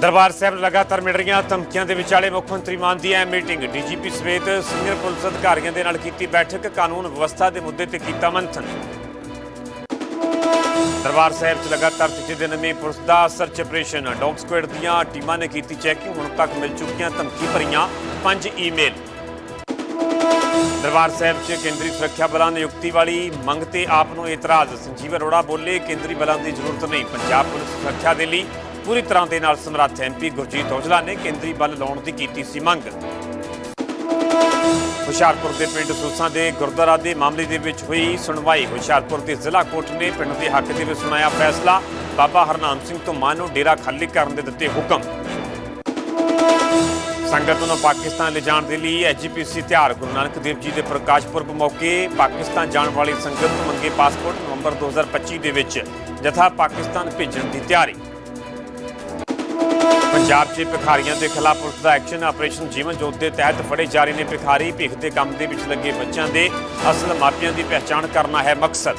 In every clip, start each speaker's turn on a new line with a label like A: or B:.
A: ਦਰਬਾਰ ਸਾਹਿਬ ਲਗਾਤਾਰ ਮਿਲ ਰਹੀਆਂ ਧਮਕੀਆਂ ਦੇ ਵਿਚਾਲੇ ਮੁੱਖ ਮੰਤਰੀ ਮਾਨ ਦੀ ਅਹਿਮ ਮੀਟਿੰਗ। ਡੀਜੀਪੀ ਸਮੇਤ ਸੀਨੀਅਰ ਪੁਲਿਸ ਅਧਿਕਾਰੀਆਂ ਦੇ ਨਾਲ ਕੀਤੀ ਬੈਠਕ, ਕਾਨੂੰਨ ਵਿਵਸਥਾ ਦੇ ਮੁੱਦੇ ਤੇ ਕੀਤਾ ਮੰਥਨ। ਦਰਬਾਰ ਸਾਹਿਬ 'ਚ ਲਗਾਤਾਰ ਤੀਜੇ ਦਿਨ ਵੀ ਪੁਲਿਸ ਦਾ ਸਰਚ ਆਪਰੇਸ਼ਨ। ਡੌਗ ਸਕੁਐਡ ਦੀਆਂ ਟੀਮਾਂ ਨੇ ਕੀਤੀ ਚੈਕਿੰਗ, ਹੁਣ ਤੱਕ ਮਿਲ ਚੁੱਕੀਆਂ ਧਮਕੀ ਭਰੀਆਂ ਪੰਜ ਈਮੇਲ। ਦਰਬਾਰ ਸਾਹਿਬ 'ਚ ਕੇਂਦਰੀ ਸੁਰੱਖਿਆ ਬਲਾਂ ਨਿਯੁਕਤੀ ਵਾਲੀ ਮੰਗ ਤੇ ਆਪ ਨੂੰ ਇਤਰਾਜ਼। ਸੰਜੀਵ ਅਰੋੜਾ ਬੋਲੇ, ਕੇਂਦਰੀ ਬਲਾਂ ਦੀ ਜ਼ਰੂਰਤ ਨਹੀਂ, ਪੰਜਾਬ ਪੁਲਿਸ ਸੁਰੱਖਿਆ ਦੇ ਲਈ ਪੂਰੀ ਤਰ੍ਹਾਂ ਦੇ ਨਾਲ ਸਮਰੱਥ ਹੈ ਐਮਪੀ ਗੁਰਜੀਤ ਔਜਲਾ ਨੇ ਕੇਂਦਰੀ ਬਲ ਲਾਉਣ ਦੀ ਕੀਤੀ ਸੀ ਮੰਗ। ਹੁਸ਼ਿਆਰਪੁਰ ਦੇ ਪਿੰਡ ਸੂਸਾਂ ਦੇ ਗੁਰਦੁਆਰਾ ਦੇ ਮਾਮਲੇ ਦੇ ਵਿੱਚ ਹੋਈ ਸੁਣਵਾਈ। ਹੁਸ਼ਿਆਰਪੁਰ ਦੇ ਜ਼ਿਲ੍ਹਾ ਕੋਰਟ ਨੇ ਪਿੰਡ ਦੇ ਹੱਕ ਦੇ ਵਿੱਚ ਸੁਣਾਇਆ ਫੈਸਲਾ। ਬਾਬਾ ਹਰਨਾਮ ਸਿੰਘ ਤੋਂ ਮਾਨ ਨੂੰ ਡੇਰਾ ਖਾਲੀ ਕਰਨ ਦੇ ਦਿੱਤੇ ਹੁਕਮ। ਸੰਗਤ ਨੂੰ ਪਾਕਿਸਤਾਨ ਲਿਜਾਣ ਦੇ ਲਈ ਐਜੀਪੀਸੀ ਤਿਆਰ। ਗੁਰੂ ਨਾਨਕ ਦੇਵ ਜੀ ਦੇ ਪ੍ਰਕਾਸ਼ ਪੁਰਬ ਮੌਕੇ ਪਾਕਿਸਤਾਨ ਜਾਣ ਵਾਲੀ ਸੰਗਤ ਨੂੰ ਮੰਗੇ ਪਾਸਪੋਰਟ ਨਵੰਬਰ 2025 ਦੇ ਵਿੱਚ। ਜਥਾ ਪਾਕਿਸਤਾਨ ਭੇਜਣ ਦੀ ਤਿਆਰੀ। ਪੰਜਾਬ 'ਚ ਭਿਖਾਰੀਆਂ ਦੇ ਖਿਲਾਫ ਪੁਲਿਸ ਦਾ ਐਕਸ਼ਨ ਆਪਰੇਸ਼ਨ ਜੀਵਨ ਜੋਤ ਦੇ ਤਹਿਤ ਫੜੇ ਜਾ ਰਹੇ ਨੇ ਭਿਖਾਰੀ। ਭਿੱਖ ਦੇ ਕੰਮ ਦੇ ਵਿੱਚ ਲੱਗੇ ਬੱਚਿਆਂ ਦੇ ਅਸਲ ਮਾਪਿਆਂ ਦੀ ਪਹਿਚਾਣ ਕਰਨਾ ਹੈ ਮਕਸਦ।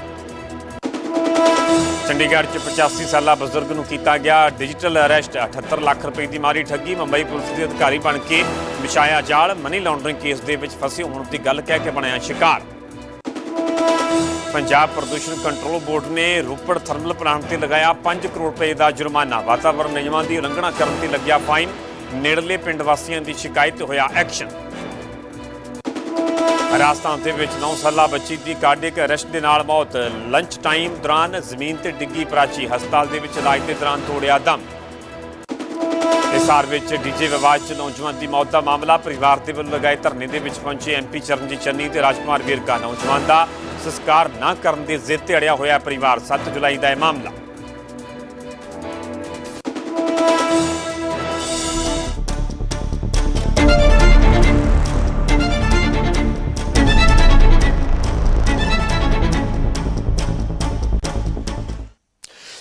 A: ਚੰਡੀਗੜ੍ਹ 'ਚ 85 ਸਾਲਾ ਬਜ਼ੁਰਗ ਨੂੰ ਕੀਤਾ ਗਿਆ ਡਿਜੀਟਲ ਅਰੈਸਟ। 78 ਲੱਖ ਰੁਪਏ ਦੀ ਮਾਰੀ ਠੱਗੀ, ਮੁੰਬਈ ਪੁਲਿਸ ਦੇ ਅਧਿਕਾਰੀ ਬਣ ਕੇ ਵਿਛਾਇਆ ਜਾਲ। ਮਨੀ ਲਾਂਡਰਿੰਗ ਕੇਸ ਦੇ ਵਿੱਚ ਫਸੇ ਹੋਣ ਦੀ ਗੱਲ ਕਹਿ ਕੇ ਬਣਿਆ ਸ਼ਿਕਾਰ। ਪੰਜਾਬ ਪ੍ਰਦੂਸ਼ਣ ਕੰਟਰੋਲ ਬੋਰਡ ਨੇ ਰੋਪੜ ਥਰਮਲ ਪਲਾਂਟ ਤੇ ਲਗਾਇਆ 5 ਕਰੋੜ ਰੁਪਏ ਦਾ ਜੁਰਮਾਨਾ। ਵਾਤਾਵਰਣ ਨਿਯਮਾਂ ਦੀ ਉਲੰਘਣਾ ਕਰਨ ਤੇ ਲੱਗਿਆ ਫਾਈਨ। ਨੇੜਲੇ ਪਿੰਡ ਵਾਸੀਆਂ ਦੀ ਸ਼ਿਕਾਇਤ, ਹੋਇਆ ਐਕਸ਼ਨ। ਰਾਜਸਥਾਨ ਦੇ ਵਿੱਚ 9 ਸਾਲਾ ਬੱਚੀ ਦੀ ਕਾਰਡਿਕ ਅਰੈਸਟ ਦੇ ਨਾਲ ਮੌਤ। ਲੰਚ ਟਾਈਮ ਦੌਰਾਨ ਜ਼ਮੀਨ ਤੇ ਡਿੱਗੀ ਪ੍ਰਾਚੀ ਹਸਪਤਾਲ ਦੇ ਵਿੱਚ ਇਲਾਜ ਦੇ ਦੌਰਾਨ ਤੋੜਿਆ ਦਮ। ਹਿਸਾਰ ਵਿੱਚ ਡੀਜੇ ਵਿਵਾਦ 'ਚ ਨੌਜਵਾਨ ਦੀ ਮੌਤ ਦਾ ਮਾਮਲਾ ਪਰਿਵਾਰ ਦੇ ਵੱਲੋਂ ਲਗਾਏ ਧਰਨੇ ਦੇ ਵਿੱਚ ਪਹੁੰਚੇ ਐਮਪੀ ਚਰਨਜੀਤ ਚੰਨੀ ਤੇ ਰਾਜਕੁਮਾਰ ਵੀਰਕਾ। ਨੌਜਵਾਨ ਦਾ ਸੰਸਕਾਰ ਨਾ ਕਰਨ ਦੀ ਜ਼ਿੱਦ ਤੇ ਅੜਿਆ ਹੋਇਆ ਪਰਿਵਾਰ 7 ਜੁਲਾਈ ਦਾ ਇਹ ਮਾਮਲਾ।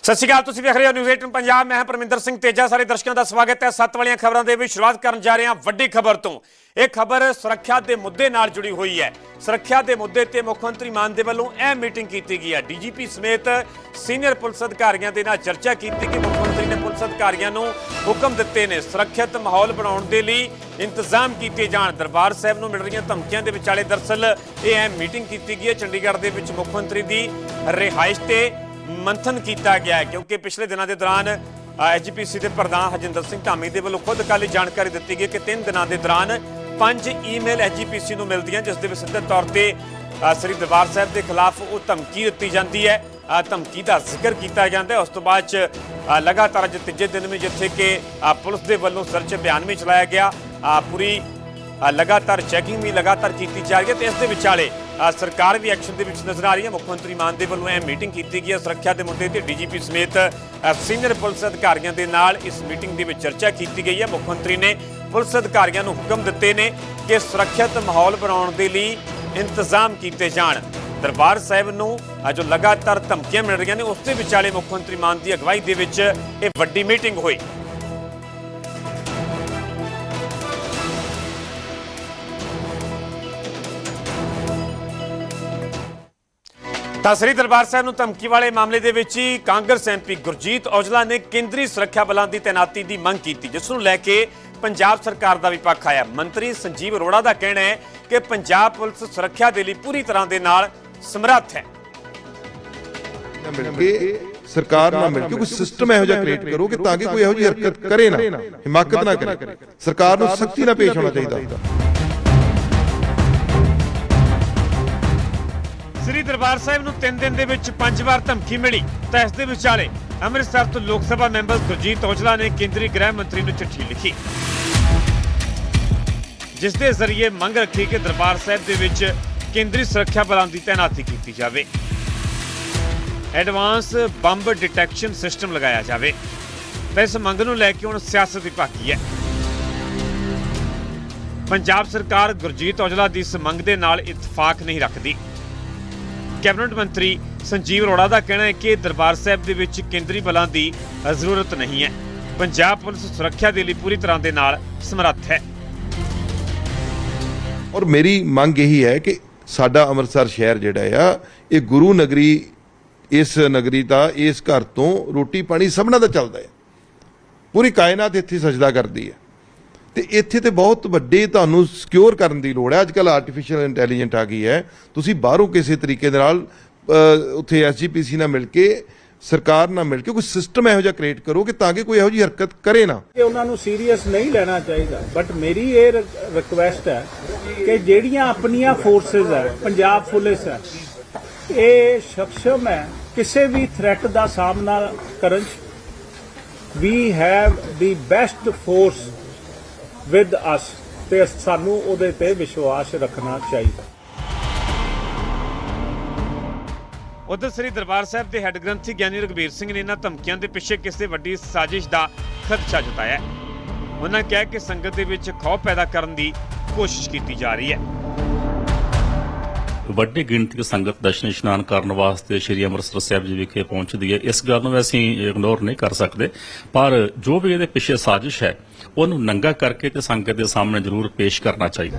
A: ਸਤਿ ਸ਼੍ਰੀ ਅਕਾਲ, ਤੁਸੀਂ ਵੇਖ ਰਹੇ ਹੋ ਨਿਊਜ਼ 18 ਪੰਜਾਬ। ਮੈਂ ਹਾਂ ਪਰਮਿੰਦਰ ਸਿੰਘ ਤੇਜਾ। ਸਾਰੇ ਦਰਸ਼ਕਾਂ ਦਾ ਸਵਾਗਤ ਹੈ। ਸੱਤ ਵਾਲੀਆਂ ਖਬਰਾਂ ਦੇ ਵਿੱਚ ਸ਼ੁਰੂਆਤ ਕਰਨ ਜਾ ਰਹੇ ਹਾਂ ਵੱਡੀ ਖਬਰ ਤੋਂ। ਇਹ ਖਬਰ ਸੁਰੱਖਿਆ ਦੇ ਮੁੱਦੇ ਨਾਲ ਜੁੜੀ ਹੋਈ ਹੈ। ਸੁਰੱਖਿਆ ਦੇ ਮੁੱਦੇ ਤੇ ਮੁੱਖ ਮੰਤਰੀ ਮਾਨ ਦੇ ਵੱਲੋਂ ਅਹਿਮ ਮੀਟਿੰਗ ਕੀਤੀ ਗਈ ਹੈ। ਡੀਜੀਪੀ ਸਮੇਤ ਸੀਨੀਅਰ ਪੁਲਿਸ ਅਧਿਕਾਰੀਆਂ ਦੇ ਨਾਲ ਚਰਚਾ ਕੀਤੀ ਕਿ ਮੁੱਖ ਮੰਤਰੀ ਨੇ ਪੁਲਿਸ ਅਧਿਕਾਰੀਆਂ ਨੂੰ ਹੁਕਮ ਦਿੱਤੇ ਨੇ ਸੁਰੱਖਿਅਤ ਮਾਹੌਲ ਬਣਾਉਣ ਦੇ ਲਈ ਇੰਤਜ਼ਾਮ ਕੀਤੇ ਜਾਣ। ਦਰਬਾਰ ਸਾਹਿਬ ਨੂੰ ਮਿਲ ਰਹੀਆਂ ਧਮਕੀਆਂ ਦੇ ਵਿਚਾਲੇ ਦਰਸਲ ਇਹ ਅਹਿਮ ਮੀਟਿੰਗ ਕੀਤੀ ਗਈ ਹੈ। ਚੰਡੀਗੜ੍ਹ ਦੇ ਵਿੱਚ ਮੁੱਖ ਮੰਤਰੀ ਦੀ ਰਿਹਾਇਸ਼ ਤੇ ਮੰਥਨ ਕੀਤਾ ਗਿਆ ਹੈ, ਕਿਉਂਕਿ ਪਿਛਲੇ ਦਿਨਾਂ ਦੇ ਦੌਰਾਨ ਐਜੀਪੀਸੀ ਦੇ ਪ੍ਰਧਾਨ ਹਰਜਿੰਦਰ ਸਿੰਘ ਧਾਮੀ ਦੇ ਵੱਲੋਂ ਖੁਦ ਕੱਲ੍ਹ ਹੀ ਜਾਣਕਾਰੀ ਦਿੱਤੀ ਗਈ ਕਿ ਤਿੰਨ ਦਿਨਾਂ ਦੇ ਦੌਰਾਨ ਪੰਜ ਈਮੇਲ ਐਜੀਪੀਸੀ ਨੂੰ ਮਿਲਦੀਆਂ, ਜਿਸ ਦੇ ਵਿੱਚ ਸਿੱਧੇ ਤੌਰ ਤੇ ਸ੍ਰੀ ਦਰਬਾਰ ਸਾਹਿਬ ਦੇ ਖਿਲਾਫ ਉਹ ਧਮਕੀ ਦਿੱਤੀ ਜਾਂਦੀ ਹੈ। ਧਮਕੀ ਦਾ ਜ਼ਿਕਰ ਕੀਤਾ ਜਾਂਦਾ ਹੈ। ਉਸ ਤੋਂ ਬਾਅਦ ਚ ਲਗਾਤਾਰ ਅੱਜ ਤੀਜੇ ਦਿਨ ਵੀ ਜਿੱਥੇ ਕਿ ਪੁਲਿਸ ਦੇ ਵੱਲੋਂ ਸਰਚ ਅਭਿਆਨ ਵੀ ਚਲਾਇਆ ਗਿਆ। ਪੂਰੀ ਲਗਾਤਾਰ ਚੈਕਿੰਗ ਵੀ ਲਗਾਤਾਰ ਕੀਤੀ ਜਾ ਰਹੀ ਹੈ ਤੇ ਇਸ ਦੇ ਵਿਚਾਲੇ ਸਰਕਾਰ ਵੀ ਐਕਸ਼ਨ ਦੇ ਵਿੱਚ ਨਜ਼ਰ ਆ ਰਹੀ ਹੈ। ਮੁੱਖ ਮੰਤਰੀ ਮਾਨ ਦੇ ਵੱਲੋਂ ਇਹ ਮੀਟਿੰਗ ਕੀਤੀ ਗਈ ਹੈ। ਸੁਰੱਖਿਆ ਦੇ ਮੁੱਦੇ ਤੇ ਡੀਜੀਪੀ ਸਮੇਤ ਸੀਨੀਅਰ ਪੁਲਿਸ ਅਧਿਕਾਰੀਆਂ ਦੇ ਨਾਲ ਇਸ ਮੀਟਿੰਗ ਦੇ ਵਿੱਚ ਚਰਚਾ ਕੀਤੀ ਗਈ ਹੈ। ਮੁੱਖ ਮੰਤਰੀ ਨੇ ਪੁਲਿਸ ਅਧਿਕਾਰੀਆਂ ਨੂੰ ਹੁਕਮ ਦਿੱਤੇ ਨੇ ਕਿ ਸੁਰੱਖਿਅਤ ਮਾਹੌਲ ਬਣਾਉਣ ਦੇ ਲਈ ਇੰਤਜ਼ਾਮ ਕੀਤੇ ਜਾਣ। ਦਰਬਾਰ ਸਾਹਿਬ ਨੂੰ ਜੋ ਲਗਾਤਾਰ ਧਮਕੀਆਂ ਮਿਲ ਰਹੀਆਂ ਨੇ, ਉਸ ਦੇ ਵਿਚਾਲੇ ਮੁੱਖ ਮੰਤਰੀ ਮਾਨ ਦੀ ਅਗਵਾਈ ਦੇ ਵਿੱਚ ਇਹ ਵੱਡੀ ਮੀਟਿੰਗ ਹੋਈ। ਤਾਂ ਸ੍ਰੀ ਦਰਬਾਰ ਸਾਹਿਬ ਨੂੰ ਧਮਕੀ ਵਾਲੇ ਮਾਮਲੇ ਦੇ ਵਿੱਚ ਹੀ ਕਾਂਗਰਸ ਐਮਪੀ ਗੁਰਜੀਤ ਔਜਲਾ ਨੇ ਕੇਂਦਰੀ ਸੁਰੱਖਿਆ ਬਲਾਂ ਦੀ ਤੈਨਾਤੀ ਦੀ ਮੰਗ ਕੀਤੀ, ਜਿਸ ਨੂੰ ਲੈ ਕੇ ਪੰਜਾਬ ਸਰਕਾਰ ਦਾ ਵੀ ਪੱਖ ਆਇਆ। ਮੰਤਰੀ ਸੰਜੀਵ ਅਰੋੜਾ ਦਾ ਕਹਿਣਾ ਹੈ ਕਿ ਪੰਜਾਬ ਪੁਲਿਸ ਸੁਰੱਖਿਆ ਦੇ ਲਈ ਪੂਰੀ ਤਰ੍ਹਾਂ ਦੇ ਨਾਲ ਸਮਰੱਥ ਹੈ।
B: ਨਾਲ ਸਰਕਾਰ ਨਾਲ ਮਿਲ ਕੇ ਕੋਈ ਸਿਸਟਮ ਇਹੋ ਜਿਹਾ ਕ੍ਰੀਏਟ ਕਰੋ ਕਿ ਤਾਂ ਕਿ ਕੋਈ ਇਹੋ ਜਿਹੀ ਹਰਕਤ ਕਰੇ ਨਾ, ਹਿਮਾਕਤ ਨਾ ਕਰੇ। ਸਰਕਾਰ ਨੂੰ ਸਖਤੀ ਨਾਲ ਪੇਸ਼ ਹੋਣਾ ਚਾਹੀਦਾ।
A: ਸ੍ਰੀ ਦਰਬਾਰ ਸਾਹਿਬ ਨੂੰ 3 ਦਿਨ ਦੇ ਵਿੱਚ ਪੰਜ ਵਾਰ ਧਮਕੀ ਮਿਲੀ। ਤਾਂ ਇਸ ਦੇ ਵਿਚਾਲੇ ਅੰਮ੍ਰਿਤਸਰ ਤੋਂ ਲੋਕ ਸਭਾ ਮੈਂਬਰ ਗੁਰਜੀਤ ਔਜਲਾ ਨੇ ਕੇਂਦਰੀ ਗ੍ਰਹਿ ਮੰਤਰੀ ਨੂੰ ਚਿੱਠੀ ਲਿਖੀ। ਜਿਸ ਦੇ ਜ਼ਰੀਏ ਮੰਗ ਰੱਖੀ ਕਿ ਦਰਬਾਰ ਸਾਹਿਬ ਦੇ ਵਿੱਚ ਕੇਂਦਰੀ ਸੁਰੱਖਿਆ ਬਲਾਂ ਦੀ ਤਾਇਨਾਤੀ ਕੀਤੀ ਜਾਵੇ। ਐਡਵਾਂਸ ਬੰਬ ਡਿਟੈਕਸ਼ਨ ਸਿਸਟਮ ਲਗਾਇਆ ਜਾਵੇ। ਤਾਂ ਇਸ ਮੰਗ ਨੂੰ ਲੈ ਕੇ ਹੁਣ ਸਿਆਸਤ ਵਿਭਾਗੀ ਹੈ। ਪੰਜਾਬ ਸਰਕਾਰ ਗੁਰਜੀਤ ਔਜਲਾ ਦੀ ਇਸ ਮੰਗ ਦੇ ਨਾਲ ਇਤਫਾਕ ਨਹੀਂ ਰੱਖਦੀ। ਕੈਬਨਿਟ ਮੰਤਰੀ ਸੰਜੀਵ ਅਰੋੜਾ ਦਾ ਕਹਿਣਾ ਹੈ ਕਿ ਦਰਬਾਰ ਸਾਹਿਬ ਦੇ ਵਿੱਚ ਕੇਂਦਰੀ ਬਲਾਂ ਦੀ ਜ਼ਰੂਰਤ ਨਹੀਂ ਹੈ। ਪੰਜਾਬ ਪੁਲਿਸ ਸੁਰੱਖਿਆ ਦੇ ਲਈ ਪੂਰੀ ਤਰ੍ਹਾਂ ਦੇ ਨਾਲ ਸਮਰੱਥ ਹੈ।
B: ਔਰ ਮੇਰੀ ਮੰਗ ਇਹੀ ਹੈ ਕਿ ਸਾਡਾ ਅੰਮ੍ਰਿਤਸਰ ਸ਼ਹਿਰ ਜਿਹੜਾ ਆ, ਇਹ ਗੁਰੂ ਨਗਰੀ, ਇਸ ਨਗਰੀ ਦਾ, ਇਸ ਘਰ ਤੋਂ ਰੋਟੀ ਪਾਣੀ ਸਭਨਾਂ ਦਾ ਚੱਲਦਾ ਹੈ ਪੂਰੀ ਕਾਇਨਾਤ ਇੱਥੇ ਸਜਦਾ ਕਰਦੀ ਹੈ ਤੇ ਇੱਥੇ ਤੇ ਬਹੁਤ ਵੱਡੇ ਤੁਹਾਨੂੰ ਸਿਕਿਉਰ ਕਰਨ ਦੀ ਲੋੜ ਹੈ। ਅੱਜ ਕੱਲ ਆਰਟੀਫੀਸ਼ੀਅਲ ਇੰਟੈਲੀਜੈਂਟ ਆ ਗਈ ਹੈ। ਤੁਸੀਂ ਬਾਹਰੋਂ ਕਿਸੇ ਤਰੀਕੇ ਦੇ ਨਾਲ ਅਹ, ਉੱਥੇ ਐਸਜੀਪੀਸੀ ਨਾਲ ਮਿਲ ਕੇ ਸਰਕਾਰ ਨਾਲ ਮਿਲ ਕੇ ਕੋਈ ਸਿਸਟਮ ਇਹੋ ਜਿਹਾ ਕ੍ਰੀਏਟ ਕਰੋ ਕਿ ਤਾਂ ਕਿ ਕੋਈ ਇਹੋ ਜਿਹੀ ਹਰਕਤ ਕਰੇ ਨਾ।
C: ਕਿ ਉਹਨਾਂ ਨੂੰ ਸੀਰੀਅਸ ਨਹੀਂ ਲੈਣਾ ਚਾਹੀਦਾ। ਬਟ ਮੇਰੀ ਇਹ ਰਿਕੁਐਸਟ ਹੈ ਕਿ ਜਿਹੜੀਆਂ ਆਪਣੀਆਂ ਫੋਰਸਸ ਹੈ ਪੰਜਾਬ ਪੁਲਿਸ ਹੈ ਇਹ ਸક્ષਮ ਹੈ ਕਿਸੇ ਵੀ ਥ੍ਰੈਟ ਦਾ ਸਾਹਮਣਾ ਕਰਨ ਚ। We have the best force with us ਤੇ ਸਾਨੂੰ ਉਹਦੇ ਤੇ ਵਿਸ਼ਵਾਸ ਰੱਖਣਾ ਚਾਹੀਦਾ।
A: ਉਧਰ ਸ੍ਰੀ ਦਰਬਾਰ ਸਾਹਿਬ ਦੇ ਹੈੱਡ ਗ੍ਰੰਥੀ ਗਿਆਨੀ ਰਗਵੀਰ ਸਿੰਘ ਨੇ ਇਹਨਾਂ ਧਮਕੀਆਂ ਦੇ ਪਿੱਛੇ ਕਿਸੇ ਵੱਡੀ ਸਾਜ਼ਿਸ਼ ਦਾ ਖਦਸ਼ਾ ਜਤਾਇਆ ਉਹਨਾਂ ਕਿਹਾ ਕਿ ਸੰਗਤ ਦੇ ਵਿੱਚ ਖੌਫ ਪੈਦਾ ਕਰਨ ਦੀ ਕੋਸ਼ਿਸ਼ ਕੀਤੀ ਜਾ ਰਹੀ ਹੈ।
D: ਵੱਡੀ ਗਿਣਤੀ ਸੰਗਤ ਦਰਸ਼ਨ ਇਸ਼ਨਾਨ ਕਰਨ ਵਾਸਤੇ ਸ੍ਰੀ ਅੰਮ੍ਰਿਤਸਰ ਸਾਹਿਬ ਜੀ ਵਿਖੇ ਪਹੁੰਚਦੀ ਹੈ। ਇਸ ਗੱਲ ਨੂੰ ਅਸੀਂ ਇਗਨੋਰ ਨਹੀਂ ਕਰ ਸਕਦੇ। ਪਰ ਜੋ ਵੀ ਇਹਦੇ ਪਿੱਛੇ ਸਾਜ਼ਿਸ਼ ਹੈ ਉਹਨੂੰ ਨੰਗਾ ਕਰਕੇ ਤੇ ਸੰਗਤ ਦੇ ਸਾਹਮਣੇ ਜ਼ਰੂਰ ਪੇਸ਼ ਕਰਨਾ ਚਾਹੀਦਾ।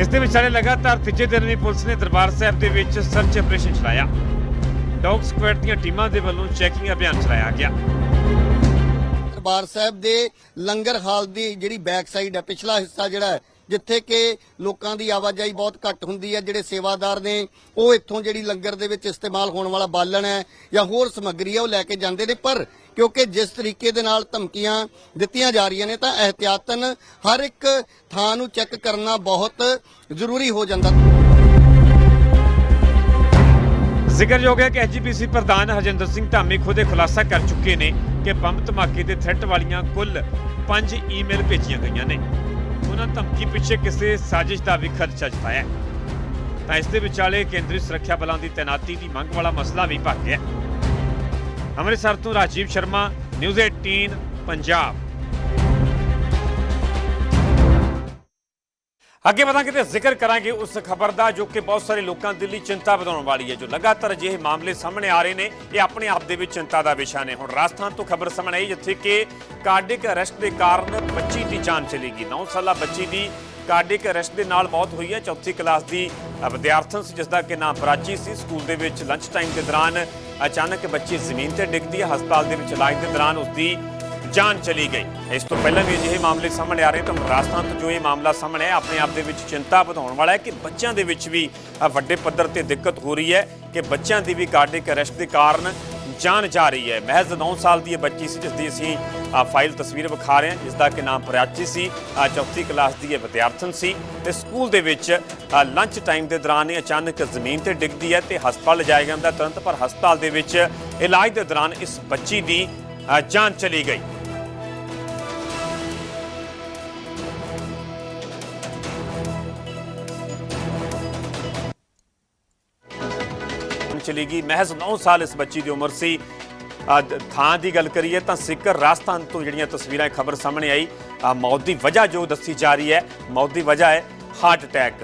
A: ਇਸ ਦੇ ਵਿਚਾਲੇ ਲਗਾਤਾਰ ਤੀਜੇ ਦਿਨ ਵੀ ਪੁਲਿਸ ਨੇ ਦਰਬਾਰ ਸਾਹਿਬ ਦੇ ਵਿੱਚ ਸਰਚ ਆਪਰੇਸ਼ਨ ਚਲਾਇਆ। ਡੌਗ ਸਕੁਐਡ ਦੀਆਂ ਟੀਮਾਂ ਦੇ ਵੱਲੋਂ ਚੈਕਿੰਗ ਅਭਿਆਨ ਚਲਾਇਆ ਗਿਆ।
E: ਦਰਬਾਰ ਸਾਹਿਬ ਦੇ ਲੰਗਰ ਹਾਲ ਦੀ ਜਿਹੜੀ ਬੈਕ ਸਾਈਡ ਹੈ ਪਿਛਲਾ ਹਿੱਸਾ ਜਿਹੜਾ ਹੈ ਜਿੱਥੇ ਕਿ ਲੋਕਾਂ ਦੀ ਆਵਾਜਾਈ ਬਹੁਤ ਘੱਟ ਹੁੰਦੀ ਹੈ, ਜਿਹੜੇ ਸੇਵਾਦਾਰ ਨੇ, ਉਹ ਇੱਥੋਂ ਜਿਹੜੀ ਲੰਗਰ ਦੇ ਵਿੱਚ ਇਸਤੇਮਾਲ ਹੋਣ ਵਾਲਾ ਬਾਲਣ ਹੈ ਜਾਂ ਹੋਰ ਸਮੱਗਰੀ ਹੈ, ਉਹ ਲੈ ਕੇ ਜਾਂਦੇ ਨੇ। ਪਰ ਕਿਉਂਕਿ ਜਿਸ ਤਰੀਕੇ ਦੇ ਨਾਲ ਧਮਕੀਆਂ ਦਿੱਤੀਆਂ ਜਾ ਰਹੀਆਂ ਨੇ, ਤਾਂ ਇਹਤਿਆਤਨ ਹਰ ਇੱਕ ਥਾਂ ਨੂੰ ਚੈੱਕ ਕਰਨਾ ਬਹੁਤ ਜ਼ਰੂਰੀ ਹੋ ਜਾਂਦਾ।
A: ਜ਼ਿਕਰਯੋਗ ਹੈ ਕਿ ਐਸਜੀਪੀਸੀ ਪ੍ਰਧਾਨ ਹਰਜਿੰਦਰ ਸਿੰਘ ਧਾਮੀ ਖੁਦ ਇਹ ਖੁਲਾਸਾ ਕਰ ਚੁੱਕੇ ਨੇ ਕਿ ਬੰਬ ਧਮਾਕੇ ਦੇ ਥ੍ਰੈਟ ਵਾਲੀਆਂ ਕੁੱਲ 5 ਈਮੇਲ ਭੇਜੀਆਂ ਗਈਆਂ ਨੇ। ਉਹਨਾਂ ਧਮਕੀ ਪਿੱਛੇ ਕਿਸੇ ਸਾਜ਼ਿਸ਼ ਦਾ ਵੀ ਖਰਚਾ ਜਤਾਇਆ ਤਾਂ ਇਸ ਦੇ ਵਿਚਾਲੇ ਕੇਂਦਰੀ ਸੁਰੱਖਿਆ ਬਲਾਂ ਦੀ ਤੈਨਾਤੀ ਦੀ ਮੰਗ ਵਾਲਾ ਮਸਲਾ ਵੀ ਭੱਗ ਗਿਆ ਅੰਮ੍ਰਿਤਸਰ ਤੋਂ ਰਾਜੀਵ ਸ਼ਰਮਾ, ਨਿਊਜ਼ 18 ਪੰਜਾਬ। ਅੱਗੇ ਵਧਾਂਗੇ ਤੇ ਜ਼ਿਕਰ ਕਰਾਂਗੇ ਉਸ ਖਬਰ ਦਾ, ਜੋ ਕਿ ਬਹੁਤ ਸਾਰੇ ਲੋਕਾਂ ਦੇ ਲਈ ਚਿੰਤਾ ਵਧਾਉਣ ਵਾਲੀ ਹੈ, ਜੋ ਲਗਾਤਾਰ ਅਜਿਹੇ ਮਾਮਲੇ ਸਾਹਮਣੇ ਆ ਰਹੇ ਨੇ। ਇਹ ਆਪਣੇ ਆਪ ਦੇ ਵਿੱਚ ਚਿੰਤਾ ਦਾ ਵਿਸ਼ਾ ਨੇ। ਹੁਣ ਰਾਜਸਥਾਨ ਤੋਂ ਖਬਰ ਸਾਹਮਣੇ ਆਈ, ਜਿੱਥੇ ਕਿ ਕਾਰਡਿਕ ਅਰੈਸਟ ਦੇ ਕਾਰਨ ਬੱਚੀ ਦੀ ਜਾਨ ਚਲੀ ਗਈ। 9 ਸਾਲਾ ਬੱਚੀ ਦੀ ਕਾਰਡਿਕ ਅਰੈਸਟ ਦੇ ਨਾਲ ਮੌਤ ਹੋਈ ਹੈ। ਚੌਥੀ ਕਲਾਸ ਦੀ ਵਿਦਿਆਰਥਣ ਸੀ ਜਿਸ ਦਾ ਕਿ ਨਾਮ ਪ੍ਰਾਚੀ ਸੀ। ਸਕੂਲ ਦੇ ਵਿੱਚ ਲੰਚ ਟਾਈਮ ਦੇ ਦੌਰਾਨ ਅਚਾਨਕ ਬੱਚੀ ਜ਼ਮੀਨ ਤੇ ਡਿੱਗਦੀ ਹੈ। ਹਸਪਤਾਲ ਦੇ ਵਿੱਚ ਇਲਾਜ ਦੇ ਦੌਰਾਨ ਉਸ ਦੀ ਜਾਨ ਚਲੀ ਗਈ। ਇਸ ਤੋਂ ਪਹਿਲਾਂ ਵੀ ਅਜਿਹੇ ਮਾਮਲੇ ਸਾਹਮਣੇ ਆ ਰਹੇ ਤਾਂ ਰਾਜਸਥਾਨ ਤੋਂ ਜੋ ਇਹ ਮਾਮਲਾ ਸਾਹਮਣੇ ਆਇਆ, ਆਪਣੇ ਆਪ ਦੇ ਵਿੱਚ ਚਿੰਤਾ ਵਧਾਉਣ ਵਾਲਾ ਹੈ ਕਿ ਬੱਚਿਆਂ ਦੇ ਵਿੱਚ ਵੀ ਵੱਡੇ ਪੱਧਰ ਤੇ ਦਿੱਕਤ ਹੋ ਰਹੀ ਹੈ ਕਿ ਬੱਚਿਆਂ ਦੀ ਵੀ ਕਾਰਡਿਕ ਅਰੈਸਟ ਦੇ ਕਾਰਨ ਜਾਨ ਜਾ ਰਹੀ ਹੈ। ਮਹਿਜ਼ 9 ਸਾਲ ਦੀ ਇਹ ਬੱਚੀ ਸੀ ਜਿਸ ਦੀ ਅਸੀਂ ਫਾਈਲ ਤਸਵੀਰ ਵਿਖਾ ਰਹੇ ਹਾਂ ਜਿਸ ਦਾ ਕਿ ਨਾਮ ਪ੍ਰਾਚੀ ਸੀ ਚੌਥੀ ਕਲਾਸ ਦੀ ਇਹ ਵਿਦਿਆਰਥਣ ਸੀ ਤੇ ਸਕੂਲ ਦੇ ਵਿੱਚ ਲੰਚ ਟਾਈਮ ਦੇ ਦੌਰਾਨ ਇਹ ਅਚਾਨਕ ਜ਼ਮੀਨ ਤੇ ਡਿੱਗਦੀ ਹੈ ਤੇ ਹਸਪਤਾਲ ਲਿਜਾਇਆ ਜਾਂਦਾ ਤੁਰੰਤ, ਪਰ ਹਸਪਤਾਲ ਦੇ ਵਿੱਚ ਇਲਾਜ ਦੇ ਦੌਰਾਨ ਇਸ ਬੱਚੀ ਦੀ ਜਾਨ ਚਲੀ ਗਈ। ਚਲੀ ਗਈ ਮਹਿਜ਼ 9 ਸਾਲ ਇਸ ਬੱਚੀ ਦੀ ਉਮਰ ਸੀ। ਥਾਂ ਦੀ ਗੱਲ ਕਰੀਏ ਤਾਂ ਸਿੱਕਰ ਰਾਜਸਥਾਨ ਤੋਂ ਜਿਹੜੀਆਂ ਤਸਵੀਰਾਂ ਖਬਰ ਸਾਹਮਣੇ ਆਈ। ਮੌਤ ਦੀ ਵਜ੍ਹਾ ਜੋ ਦੱਸੀ ਜਾ ਰਹੀ ਹੈ ਮੌਤ ਦੀ ਵਜ੍ਹਾ ਹੈ ਹਾਰਟ ਅਟੈਕ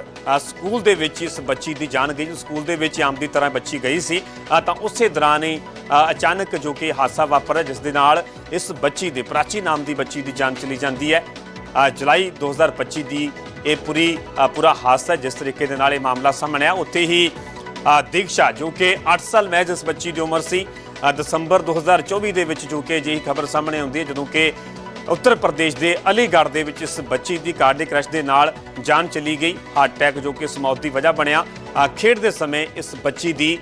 A: ਸਕੂਲ ਦੇ ਵਿੱਚ ਇਸ ਬੱਚੀ ਦੀ ਜਾਨ ਗਈ। ਸਕੂਲ ਦੇ ਵਿੱਚ ਆਮ ਦੀ ਤਰ੍ਹਾਂ ਬੱਚੀ ਗਈ ਸੀ। ਤਾਂ ਉਸੇ ਦੌਰਾਨ ਹੀ ਅਚਾਨਕ ਜੋ ਕਿ ਹਾਦਸਾ ਵਾਪਰਿਆ ਜਿਸ ਦੇ ਨਾਲ ਇਸ ਬੱਚੀ ਦੇ ਪ੍ਰਾਚੀ ਨਾਮ ਦੀ ਬੱਚੀ ਦੀ ਜਾਨ ਚਲੀ ਜਾਂਦੀ ਹੈ। ਅ, ਜੁਲਾਈ 2025 ਦੀ ਇਹ ਪੂਰੀ ਪੂਰਾ ਹਾਦਸਾ ਜਿਸ ਤਰੀਕੇ ਦੇ ਨਾਲ ਇਹ ਮਾਮਲਾ ਸਾਹਮਣੇ ਆ ਉੱਥੇ ਹੀ ਦੀਕਸ਼ਾ ਜੋ ਕਿ 8 ਸਾਲ ਮਹਿਜ਼ ਇਸ ਬੱਚੀ ਦੀ ਉਮਰ ਸੀ। ਅ, ਦਸੰਬਰ 2024 ਦੇ ਵਿੱਚ ਜੋ ਕਿ ਅਜਿਹੀ ਖਬਰ ਸਾਹਮਣੇ ਆਉਂਦੀ ਹੈ ਜਦੋਂ ਕਿ ਉੱਤਰ ਪ੍ਰਦੇਸ਼ ਦੇ ਅਲੀਗੜ੍ਹ ਦੇ ਵਿੱਚ ਇਸ ਬੱਚੀ ਦੀ ਕਾਰਡਿਕ ਰਸ਼ ਦੇ ਨਾਲ ਜਾਨ ਚਲੀ ਗਈ। ਹਾਰਟ ਅਟੈਕ ਜੋ ਕਿ ਇਸ ਮੌਤ ਦੀ ਵਜ੍ਹਾ ਬਣਿਆ। ਅ, ਖੇਡਦੇ ਸਮੇਂ ਇਸ ਬੱਚੀ ਦੀ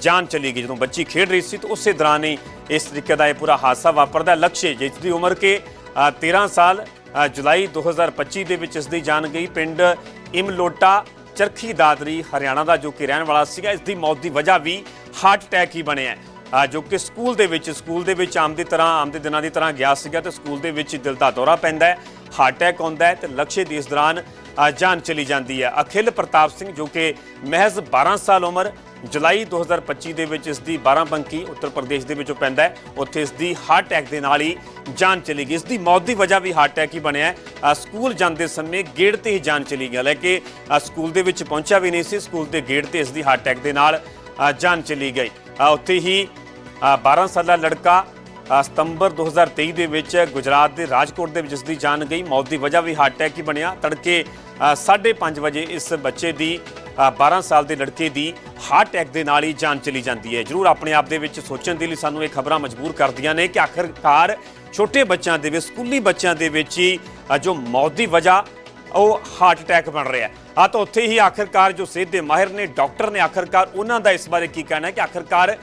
A: ਜਾਨ ਚਲੀ ਗਈ। ਜਦੋਂ ਬੱਚੀ ਖੇਡ ਰਹੀ ਸੀ ਤਾਂ ਉਸੇ ਦੌਰਾਨ ਹੀ ਇਸ ਤਰੀਕੇ ਦਾ ਇਹ ਪੂਰਾ ਹਾਦਸਾ ਵਾਪਰਦਾ ਲਕਸ਼ੇ ਜਿਸ ਦੀ ਉਮਰ ਕੇ ਅ, 13 ਸਾਲ ਅ, ਜੁਲਾਈ 2025 ਦੇ ਵਿੱਚ ਇਸ ਦੀ ਜਾਨ ਗਈ। ਪਿੰਡ ਇਮਲੋਟਾ ਚਰਖੀ ਦਾਦਰੀ ਹਰਿਆਣਾ ਦਾ ਜੋ ਕਿ ਰਹਿਣ ਵਾਲਾ ਸੀਗਾ, ਇਸ ਦੀ ਮੌਤ ਦੀ ਵਜ੍ਹਾ ਵੀ ਹਾਰਟ ਅਟੈਕ ਹੀ ਬਣਿਆ ਜੋ ਕਿ ਸਕੂਲ ਦੇ ਵਿੱਚ, ਸਕੂਲ ਦੇ ਵਿੱਚ ਆਮ ਦੀ ਤਰ੍ਹਾਂ, ਆਮ ਦੇ ਦਿਨਾਂ ਦੀ ਤਰ੍ਹਾਂ ਗਿਆ ਸੀਗਾ ਤੇ ਸਕੂਲ ਦੇ ਵਿੱਚ ਦਿਲ ਦਾ ਦੌਰਾ ਪੈਂਦਾ ਹੈ ਹਾਰਟ ਅਟੈਕ ਆਉਂਦਾ ਹੈ ਤੇ ਲਕਸ਼ੇ ਦੀ ਇਸ ਦੌਰਾਨ ਜਾਨ ਚਲੀ ਜਾਂਦੀ ਹੈ। ਅਖਿਲ ਪ੍ਰਤਾਪ ਸਿੰਘ ਜੋ ਕਿ ਮਹਿਜ਼ 12 ਸਾਲ ਉਮਰ ਜੁਲਾਈ 2025 ਦੇ ਵਿੱਚ ਇਸ ਦੀ 12 ਬੰਕੀ ਉੱਤਰ ਪ੍ਰਦੇਸ਼ ਦੇ ਵਿੱਚੋਂ ਪੈਂਦਾ ਹੈ। ਉੱਥੇ ਇਸ ਦੀ ਹਾਰਟ ਅਟੈਕ ਦੇ ਨਾਲ ਹੀ ਜਾਨ ਚਲੀ ਗਈ। ਇਸ ਦੀ ਮੌਤ ਦੀ ਵਜ੍ਹਾ ਵੀ ਹਾਰਟ ਅਟੈਕ ਹੀ ਬਣਿਆ ਸਕੂਲ ਜਾਂਦੇ ਸਮੇਂ ਗੇਟ ਤੇ ਹੀ ਜਾਨ ਚਲੀ ਗਈ ਹਾਲਾਂਕਿ ਅ, ਸਕੂਲ ਦੇ ਵਿੱਚ ਪਹੁੰਚਿਆ ਵੀ ਨਹੀਂ ਸੀ। ਸਕੂਲ ਦੇ ਗੇਟ ਤੇ ਇਸ ਦੀ ਹਾਰਟ ਅਟੈਕ ਦੇ ਨਾਲ ਜਾਨ ਚਲੀ ਗਈ। ਉੱਥੇ ਹੀ ਅ, 12 ਸਾਲਾ ਲੜਕਾ ਅ, ਸਤੰਬਰ 2023 ਦੇ ਵਿੱਚ ਗੁਜਰਾਤ ਦੇ ਰਾਜਕੋਟ ਦੇ ਵਿੱਚ ਇਸ ਦੀ ਜਾਨ ਗਈ। ਮੌਤ ਦੀ ਵਜ੍ਹਾ ਵੀ ਹਾਰਟ ਅਟੈਕ ਹੀ ਬਣਿਆ। ਤੜਕੇ 5:30 ਵਜੇ ਇਸ ਬੱਚੇ ਦੀ 12 ਸਾਲ ਦੇ ਲੜਕੇ ਦੀ ਹਾਰਟ ਅਟੈਕ ਦੇ ਨਾਲ ਹੀ ਜਾਨ ਚਲੀ ਜਾਂਦੀ ਹੈ। ਜਰੂਰ ਆਪਣੇ ਆਪ ਦੇ ਵਿੱਚ ਸੋਚਣ ਦੇ ਲਈ ਸਾਨੂੰ ਇਹ ਖਬਰਾਂ ਮਜਬੂਰ ਕਰਦੀਆਂ ਨੇ ਕਿ ਆਖਰਕਾਰ ਛੋਟੇ ਬੱਚਿਆਂ ਦੇ ਵਿੱਚ, ਸਕੂਲੀ ਬੱਚਿਆਂ ਦੇ ਵਿੱਚ ਹੀ ਜੋ ਮੌਤ ਦੀ ਵਜ੍ਹਾ, ਉਹ ਹਾਰਟ ਅਟੈਕ ਬਣ ਰਿਹਾ ਹੈ। ਆ ਤਾਂ ਉੱਥੇ ਹੀ ਆਖਰਕਾਰ ਜੋ ਸਿਹਤ ਦੇ ਮਾਹਿਰ ਨੇ, ਡਾਕਟਰ ਨੇ ਆਖਰਕਾਰ ਉਹਨਾਂ ਦਾ ਇਸ ਬਾਰੇ ਕੀ ਕਹਿਣਾ ਹੈ ਕਿ ਆਖਰਕਾਰ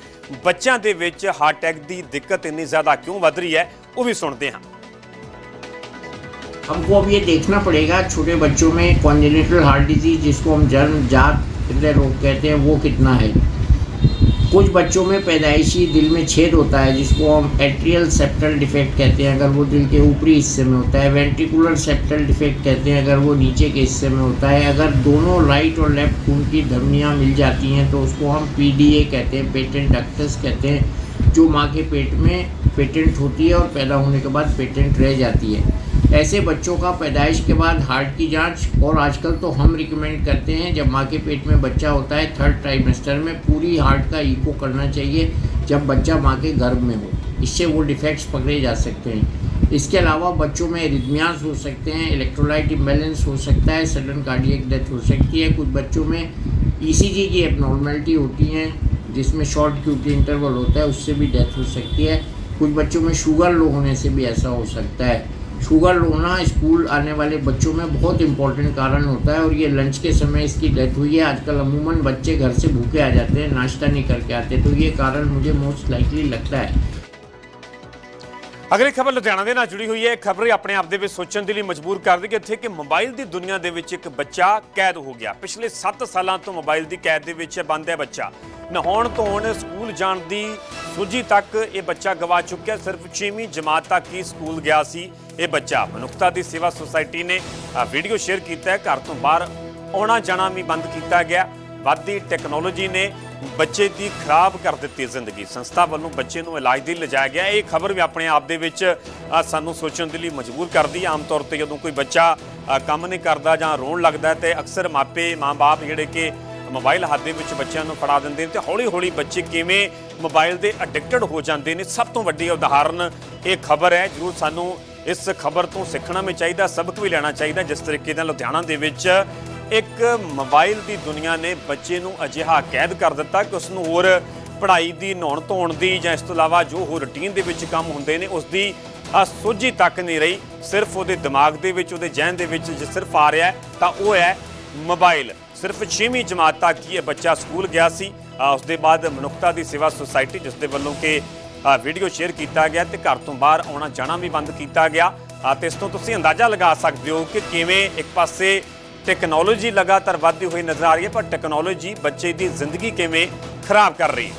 A: ਬੱਚਿਆਂ ਦੇ ਵਿੱਚ ਹਾਰਟ ਅਟੈਕ ਦੀ ਦਿੱਕਤ ਇੰਨੀ ਜ਼ਿਆਦਾ ਕਿਉਂ ਵੱਧ ਰਹੀ ਹੈ, ਉਹ ਵੀ ਸੁਣਦੇ ਹਾਂ।
F: हमको अब ये देखना पड़ेगा, छोटे बच्चों में कॉन्जेनिटल हार्ट डिज़ीज़ जिसको हम जन्मजात हृदय रोग कहते हैं, वो कितना है? कुछ बच्चों में पैदाइशी दिल में छेद होता है, जिसको हम एट्रियल सेप्टल डिफेक्ट कहते हैं, अगर वो दिल के ऊपरी हिस्से में होता है। वेंट्रिकुलर सेप्टल डिफेक्ट कहते हैं, अगर वो नीचे के हिस्से में होता है। अगर दोनों राइट और लेफ़्ट खून की धमनियाँ मिल जाती हैं तो उसको हम पीडीए कहते हैं पेटेंट डक्टस कहते हैं, जो माँ के पेट में पेटेंट होती है और पैदा होने के बाद पेटेंट रह जाती है। ऐसे बच्चों का पैदाइश के बाद हार्ट की जाँच, और आजकल तो हम रिकमेंड करते हैं, जब माँ के पेट में बच्चा होता है थर्ड ट्राइमेस्टर में पूरी हार्ट का इको करना चाहिए, जब बच्चा माँ के गर्भ में हो। इससे वो डिफेक्ट्स पकड़े जा सकते हैं। इसके अलावा बच्चों में रिदमियास हो सकते हैं इलेक्ट्रोलाइट इम्बेलेंस हो सकता है सडन कार्डियक डेथ हो सकती है। कुछ बच्चों में ईसीजी की एबनॉर्मेलिटी होती हैं, जिसमें शॉर्ट क्यूटी इंटरवल होता है, उससे भी डेथ हो सकती है। कुछ बच्चों में शुगर लो होने से भी ऐसा हो सकता है। शुगर होना स्कूल आने वाले बच्चों में बहुत इंपॉर्टेंट कारण होता है और ये लंच के समय इसकी डेथ हुई है आजकल अमूमन बच्चे घर से भूखे आ जाते हैं नाश्ता नहीं करके आते तो ये कारण मुझे मोस्ट लाइकली लगता है
A: ਅਗਲੀ ਖਬਰ ਲੁਧਿਆਣਾ ਦੇ ਨਾਲ ਜੁੜੀ ਹੋਈ ਹੈ ਖਬਰ ਆਪਣੇ ਆਪ ਦੇ ਵਿੱਚ ਸੋਚਣ ਦੇ ਲਈ ਮਜਬੂਰ ਕਰਦੀ ਕਿ ਇੱਥੇ ਕਿ ਮੋਬਾਈਲ ਦੀ ਦੁਨੀਆ ਦੇ ਵਿੱਚ ਇੱਕ ਬੱਚਾ ਕੈਦ ਹੋ ਗਿਆ ਪਿਛਲੇ 7 ਸਾਲਾਂ ਤੋਂ ਮੋਬਾਈਲ ਦੀ ਕੈਦ ਦੇ ਵਿੱਚ ਬੰਦ ਹੈ ਬੱਚਾ ਨਹਾਉਣ ਧੋਣ ਸਕੂਲ ਜਾਣ ਦੀ ਸੂਝੀ ਤੱਕ ਇਹ ਬੱਚਾ ਗਵਾ ਚੁੱਕਿਆ ਸਿਰਫ 6ਵੀਂ ਜਮਾਤ ਤੱਕ ਹੀ ਸਕੂਲ ਗਿਆ ਸੀ ਇਹ ਬੱਚਾ ਮਨੁੱਖਤਾ ਦੀ ਸੇਵਾ ਸੁਸਾਇਟੀ ਨੇ ਵੀਡੀਓ ਸ਼ੇਅਰ ਕੀਤਾ ਹੈ। ਘਰ ਤੋਂ ਬਾਹਰ ਆਉਣਾ ਜਾਣਾ ਵੀ ਬੰਦ ਕੀਤਾ ਗਿਆ। ਵੱਧਦੀ ਟੈਕਨੋਲੋਜੀ ਨੇ ਬੱਚੇ ਦੀ ਖਰਾਬ ਕਰ ਦਿੱਤੀ ਜ਼ਿੰਦਗੀ। ਸੰਸਥਾ ਵੱਲੋਂ ਬੱਚੇ ਨੂੰ ਇਲਾਜ ਦੀ ਲਿਜਾਇਆ ਗਿਆ। ਇਹ ਖਬਰ ਵੀ ਆਪਣੇ ਆਪ ਦੇ ਵਿੱਚ ਸਾਨੂੰ ਸੋਚਣ ਦੇ ਲਈ ਮਜਬੂਰ ਕਰਦੀ ਹੈ। ਆਮ ਤੌਰ ਤੇ ਜਦੋਂ ਕੋਈ ਬੱਚਾ ਕੰਮ ਨਹੀਂ ਕਰਦਾ ਜਾਂ ਰੋਣ ਲੱਗਦਾ ਹੈ ਤੇ ਅਕਸਰ ਮਾਪੇ, ਮਾਂ-ਬਾਪ ਜਿਹੜੇ ਕਿ ਮੋਬਾਈਲ ਹੱਥ ਦੇ ਵਿੱਚ ਬੱਚਿਆਂ ਨੂੰ ਫੜਾ ਦਿੰਦੇ ਨੇ ਤੇ ਹੌਲੀ-ਹੌਲੀ ਬੱਚੇ ਕਿਵੇਂ ਮੋਬਾਈਲ ਦੇ ਐਡਿਕਟਡ ਹੋ ਜਾਂਦੇ ਨੇ, ਸਭ ਤੋਂ ਵੱਡੀ ਉਦਾਹਰਨ ਇਹ ਖਬਰ ਹੈ। ਜਰੂਰ ਸਾਨੂੰ ਇਸ ਖਬਰ ਤੋਂ ਸਿੱਖਣਾ ਵੀ ਚਾਹੀਦਾ, ਸਬਕ ਵੀ ਲੈਣਾ ਚਾਹੀਦਾ। ਜਿਸ ਤਰੀਕੇ ਨਾਲ ਲੁਧਿਆਣਾ ਦੇ ਵਿੱਚ ਇੱਕ ਮੋਬਾਈਲ ਦੀ ਦੁਨੀਆ ਨੇ ਬੱਚੇ ਨੂੰ ਅਜਿਹਾ ਕੈਦ ਕਰ ਦਿੱਤਾ ਕਿ ਉਸ ਨੂੰ ਹੋਰ ਪੜ੍ਹਾਈ ਦੀ ਨਹਾਉਣ ਧੋਣ ਦੀ ਜਾਂ ਇਸ ਤੋਂ ਇਲਾਵਾ ਜੋ ਹੋਰ ਰੁਟੀਨ ਦੇ ਵਿੱਚ ਕੰਮ ਹੁੰਦੇ ਨੇ ਉਸ ਦੀ ਆ ਸੋਝੀ ਤੱਕ ਨਹੀਂ ਰਹੀ। ਸਿਰਫ ਉਹਦੇ ਦਿਮਾਗ ਦੇ ਵਿੱਚ, ਉਹਦੇ ਜ਼ਿਹਨ ਦੇ ਵਿੱਚ ਜੇ ਸਿਰਫ ਆ ਰਿਹਾ ਤਾਂ ਉਹ ਹੈ ਮੋਬਾਈਲ। ਸਿਰਫ 6ਵੀਂ ਜਮਾਤ ਤੱਕ ਹੀ ਇਹ ਬੱਚਾ ਸਕੂਲ ਗਿਆ ਸੀ। ਉਸ ਦੇ ਬਾਅਦ ਮਨੁੱਖਤਾ ਦੀ ਸੇਵਾ ਸੁਸਾਇਟੀ ਜਿਸ ਦੇ ਵੱਲੋਂ ਕਿ ਵੀਡੀਓ ਸ਼ੇਅਰ ਕੀਤਾ ਗਿਆ ਤੇ ਘਰ ਤੋਂ ਬਾਹਰ ਆਉਣਾ ਜਾਣਾ ਵੀ ਬੰਦ ਕੀਤਾ ਗਿਆ। ਤੇ ਇਸ ਤੋਂ ਤੁਸੀਂ ਅੰਦਾਜ਼ਾ ਲਗਾ ਸਕਦੇ ਹੋ ਕਿ ਕਿਵੇਂ ਇੱਕ ਪਾਸੇ ਟੈਕਨੋਲੋਜੀ ਲਗਾਤਾਰ ਵੱਧਦੀ ਹੋਈ ਨਜ਼ਰ ਆ ਰਹੀ ਹੈ, ਪਰ ਟੈਕਨੋਲੋਜੀ ਬੱਚੇ ਦੀ ਜ਼ਿੰਦਗੀ ਕਿਵੇਂ ਖਰਾਬ ਕਰ ਰਹੀ ਹੈ?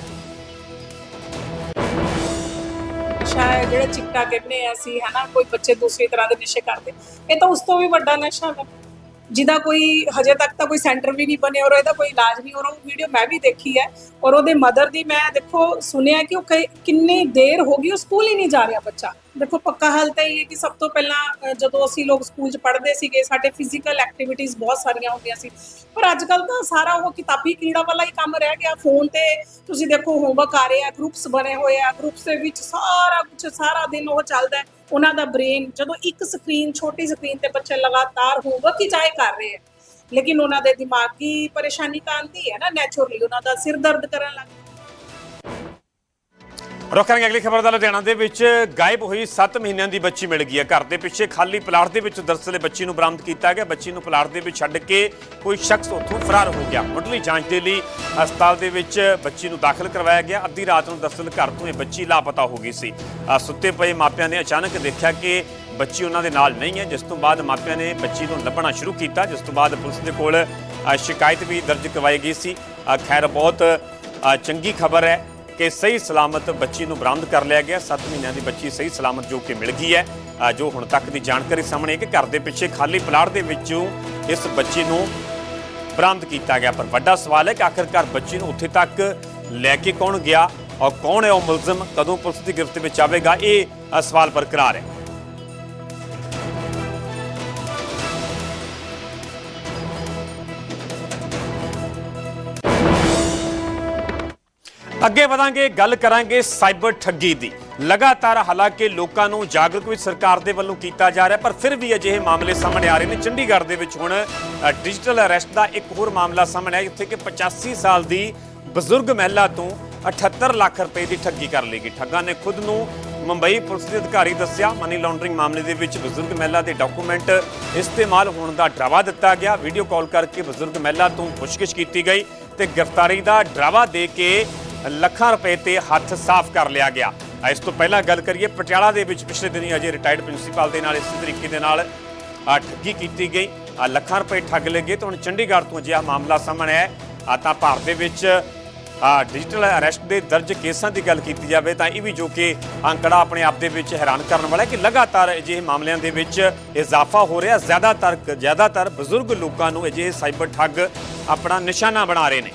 G: ਨਸ਼ਾ ਜਿਹੜਾ ਚਿੱਟਾ ਕਹਿੰਦੇ ਆ ਅਸੀਂ, ਹਨਾ, ਕੋਈ ਬੱਚੇ ਦੂਸਰੀ ਤਰ੍ਹਾਂ ਦੇ ਨਸ਼ੇ ਕਰਦੇ। ਇਹ ਤਾਂ ਉਸ ਤੋਂ ਵੀ ਵੱਡਾ ਨਸ਼ਾ ਹੈ ਜਿਹਦਾ ਕੋਈ ਹਜੇ ਤੱਕ ਤਾਂ ਕੋਈ ਸੈਂਟਰ ਵੀ ਨਹੀਂ ਬਣੇ ਔਰ ਇਹਦਾ ਕੋਈ ਇਲਾਜ ਨਹੀਂ, ਔਰ ਉਹ ਵੀਡੀਓ ਮੈਂ ਵੀ ਦੇਖੀ ਹੈ ਔਰ ਉਹਦੇ ਮਦਰ ਦੀ ਮੈਂ ਦੇਖੋ ਸੁਣਿਆ ਕਿ ਉਹ ਕਈ- ਕਿੰਨੀ ਦੇਰ ਹੋ ਗਈ, ਉਹ ਸਕੂਲ ਹੀ ਨਹੀਂ ਜਾ ਰਿਹਾ ਬੱਚਾ। ਦੇਖੋ, ਪੱਕਾ ਹਾਲ ਤਾਂ ਇਹ ਹੈ ਕਿ ਸਭ ਤੋਂ ਪਹਿਲਾਂ ਜਦੋਂ ਅਸੀਂ ਲੋਕ ਸਕੂਲ 'ਚ ਪੜ੍ਹਦੇ ਸੀਗੇ, ਸਾਡੇ ਫਿਜ਼ੀਕਲ ਐਕਟੀਵਿਟੀਜ਼ ਬਹੁਤ ਸਾਰੀਆਂ ਹੁੰਦੀਆਂ ਸੀ। ਪਰ ਅੱਜ ਕੱਲ ਤਾਂ ਸਾਰਾ ਉਹ ਕਿਤਾਬੀ ਕੀੜਾ ਵਾਲਾ ਹੀ ਕੰਮ ਰਹਿ ਗਿਆ। ਫੋਨ ਤੇ ਤੁਸੀਂ ਦੇਖੋ ਹੋਮਵਰਕ ਆ ਰਹੇ ਆ ਗਰੁੱਪਸ ਬਣੇ ਹੋਏ ਆ। ਗਰੁੱਪਸ ਦੇ ਵਿੱਚ ਸਾਰਾ ਕੁਝ ਸਾਰਾ ਦਿਨ ਉਹ ਚੱਲਦਾ ਉਹਨਾਂ ਦਾ ਬ੍ਰੇਨ ਜਦੋਂ ਇੱਕ ਸਕਰੀਨ ਛੋਟੀ ਸਕਰੀਨ ਤੇ ਬੱਚੇ ਲਗਾਤਾਰ ਹੋਮਵਰਕ ਹੀ ਚਾਹੇ ਕਰ ਰਹੇ ਆ। ਲੇਕਿਨ ਉਹਨਾਂ ਦੇ ਦਿਮਾਗੀ ਪਰੇਸ਼ਾਨੀ ਤਾਂ ਆਉਂਦੀ ਹੈ ਨਾ ਨੈਚੁਰਲੀ ਉਹਨਾਂ ਦਾ ਸਿਰ ਦਰਦ ਕਰਨ ਲੱਗ
A: ਰੁਕ ਕਰਾਂਗੇ ਅਗਲੀ ਖਬਰ ਦਾ ਲੁਧਿਆਣਾ ਦੇ ਵਿੱਚ ਗਾਇਬ ਹੋਈ 7 ਮਹੀਨਿਆਂ ਦੀ ਬੱਚੀ ਮਿਲ ਗਈ ਹੈ। ਘਰ ਦੇ ਪਿੱਛੇ ਖਾਲੀ ਪਲਾਟ ਦੇ ਵਿੱਚ ਦਰਅਸਲ ਬੱਚੀ ਨੂੰ ਬਰਾਮਦ ਕੀਤਾ ਗਿਆ। ਬੱਚੀ ਨੂੰ ਪਲਾਟ ਦੇ ਵਿੱਚ ਛੱਡ ਕੇ ਕੋਈ ਸ਼ਖਸ ਉੱਥੋਂ ਫਰਾਰ ਹੋ ਗਿਆ। ਮੁੱਢਲੀ ਜਾਂਚ ਦੇ ਲਈ ਹਸਪਤਾਲ ਦੇ ਵਿੱਚ ਬੱਚੀ ਨੂੰ ਦਾਖਲ ਕਰਵਾਇਆ ਗਿਆ। ਅੱਧੀ ਰਾਤ ਨੂੰ ਦਰਅਸਲ ਘਰ ਤੋਂ ਇਹ ਬੱਚੀ ਲਾਪਤਾ ਹੋ ਗਈ ਸੀ। ਸੁੱਤੇ ਪਏ ਮਾਪਿਆਂ ਨੇ ਅਚਾਨਕ ਦੇਖਿਆ ਕਿ ਬੱਚੀ ਉਹਨਾਂ ਦੇ ਨਾਲ ਨਹੀਂ ਹੈ, ਜਿਸ ਤੋਂ ਬਾਅਦ ਮਾਪਿਆਂ ਨੇ ਬੱਚੀ ਨੂੰ ਲੱਭਣਾ ਸ਼ੁਰੂ ਕੀਤਾ, ਜਿਸ ਤੋਂ ਬਾਅਦ ਪੁਲਿਸ ਦੇ ਕੋਲ ਸ਼ਿਕਾਇਤ ਵੀ ਦਰਜ ਕਰਵਾਈ ਗਈ ਸੀ। ਖੈਰ, ਬਹੁਤ ਚੰਗੀ ਖਬਰ ਹੈ। ਕਿ ਸਹੀ ਸਲਾਮਤ ਬੱਚੀ ਨੂੰ ਬਰਾਮਦ ਕਰ ਲਿਆ ਗਿਆ। 7 ਮਹੀਨਿਆਂ ਦੀ ਬੱਚੀ ਸਹੀ ਸਲਾਮਤ ਜੋ ਕਿ ਮਿਲ ਗਈ ਹੈ। ਜੋ ਹੁਣ ਤੱਕ ਦੀ ਜਾਣਕਾਰੀ ਸਾਹਮਣੇ ਹੈ ਕਿ ਘਰ ਦੇ ਪਿੱਛੇ ਖਾਲੀ ਪਲਾਟ ਦੇ ਵਿੱਚੋਂ ਇਸ ਬੱਚੀ ਨੂੰ ਬਰਾਮਦ ਕੀਤਾ ਗਿਆ। ਪਰ ਵੱਡਾ ਸਵਾਲ ਹੈ ਕਿ ਆਖਿਰਕਾਰ ਬੱਚੀ ਨੂੰ ਉੱਥੇ ਤੱਕ ਲੈ ਕੇ ਕੌਣ ਗਿਆ ਔਰ ਕੌਣ ਹੈ ਉਹ ਮੁਲਜ਼ਮ? ਕਦੋਂ ਪੁਲਿਸ ਦੀ ਗ੍ਰਿਫਤ ਵਿੱਚ ਆਵੇਗਾ? ਇਹ ਸਵਾਲ ਬਰਕਰਾਰ ਹੈ। ਅੱਗੇ ਵਧਾਂਗੇ, ਗੱਲ ਕਰਾਂਗੇ ਸਾਈਬਰ ਠੱਗੀ ਦੀ। ਲਗਾਤਾਰ ਹਾਲਾਂਕਿ ਲੋਕਾਂ ਨੂੰ ਜਾਗਰੂਕ ਵੀ ਸਰਕਾਰ ਦੇ ਵੱਲੋਂ ਕੀਤਾ ਜਾ ਰਿਹਾ, ਪਰ ਫਿਰ ਵੀ ਅਜਿਹੇ ਮਾਮਲੇ ਸਾਹਮਣੇ ਆ ਰਹੇ ਨੇ। ਚੰਡੀਗੜ੍ਹ ਦੇ ਵਿੱਚ ਹੁਣ ਡਿਜੀਟਲ ਅਰੈਸਟ ਦਾ ਇੱਕ ਹੋਰ ਮਾਮਲਾ ਸਾਹਮਣੇ ਆਇਆ, ਜਿੱਥੇ ਕਿ 85 ਸਾਲ ਦੀ ਬਜ਼ੁਰਗ ਮਹਿਲਾ ਤੋਂ 78 ਲੱਖ ਰੁਪਏ ਦੀ ਠੱਗੀ ਕਰ ਲਈ ਗਈ। ਠੱਗਾਂ ਨੇ ਖੁਦ ਨੂੰ ਮੁੰਬਈ ਪੁਲਿਸ ਦੇ ਅਧਿਕਾਰੀ ਦੱਸਿਆ, ਮਨੀ ਲਾਂਡਰਿੰਗ ਮਾਮਲੇ ਦੇ ਵਿੱਚ ਬਜ਼ੁਰਗ ਮਹਿਲਾ ਦੇ ਡਾਕੂਮੈਂਟ ਇਸਤੇਮਾਲ ਹੋਣ ਦਾ ਡਰਾਵਾ ਦਿੱਤਾ ਗਿਆ। ਵੀਡੀਓ ਕਾਲ ਕਰਕੇ ਬਜ਼ੁਰਗ ਮਹਿਲਾ ਤੋਂ ਪੁੱਛਗਿੱਛ ਕੀਤੀ ਗਈ ਤੇ ਗ੍ਰਿਫਤਾਰੀ ਦਾ ਡਰਾਵਾ ਦੇ ਕੇ ਲੱਖਾਂ ਰੁਪਏ ਤੇ ਹੱਥ ਸਾਫ਼ ਕਰ ਲਿਆ ਗਿਆ। ਇਸ ਤੋਂ ਪਹਿਲਾਂ ਗੱਲ ਕਰੀਏ, ਪਟਿਆਲਾ ਦੇ ਵਿੱਚ ਪਿਛਲੇ ਦਿਨੀ ਅਜੇ ਰਿਟਾਇਰਡ ਪ੍ਰਿੰਸੀਪਲ ਦੇ ਨਾਲ ਇਸੇ ਤਰੀਕੇ ਦੇ ਨਾਲ ਠੱਗੀ ਕੀਤੀ ਗਈ। ਆ ਲੱਖਾਂ ਰੁਪਏ ਠੱਗ ਲਏ ਗਏ ਤਾਂ ਹੁਣ ਚੰਡੀਗੜ੍ਹ ਤੋਂ ਅਜਿਹਾ ਮਾਮਲਾ ਸਾਹਮਣੇ ਆਇਆ ਆ ਤਾਂ ਭਾਰਤ ਦੇ ਵਿੱਚ ਡਿਜੀਟਲ ਅਰੈਸਟ ਦੇ ਦਰਜ ਕੇਸਾਂ ਦੀ ਗੱਲ ਕੀਤੀ ਜਾਵੇ ਤਾਂ ਇਹ ਵੀ ਜੋ ਕਿ ਅੰਕੜਾ ਆਪਣੇ ਆਪ ਦੇ ਵਿੱਚ ਹੈਰਾਨ ਕਰਨ ਵਾਲਾ ਹੈ ਕਿ ਲਗਾਤਾਰ ਅਜਿਹੇ ਮਾਮਲਿਆਂ ਦੇ ਵਿੱਚ ਇਜ਼ਾਫਾ ਹੋ ਰਿਹਾ। ਜ਼ਿਆਦਾਤਰ ਜ਼ਿਆਦਾਤਰ ਬਜ਼ੁਰਗ ਲੋਕਾਂ ਨੂੰ ਅਜਿਹੇ ਸਾਈਬਰ ਠੱਗ ਆਪਣਾ ਨਿਸ਼ਾਨਾ ਬਣਾ ਰਹੇ ਨੇ।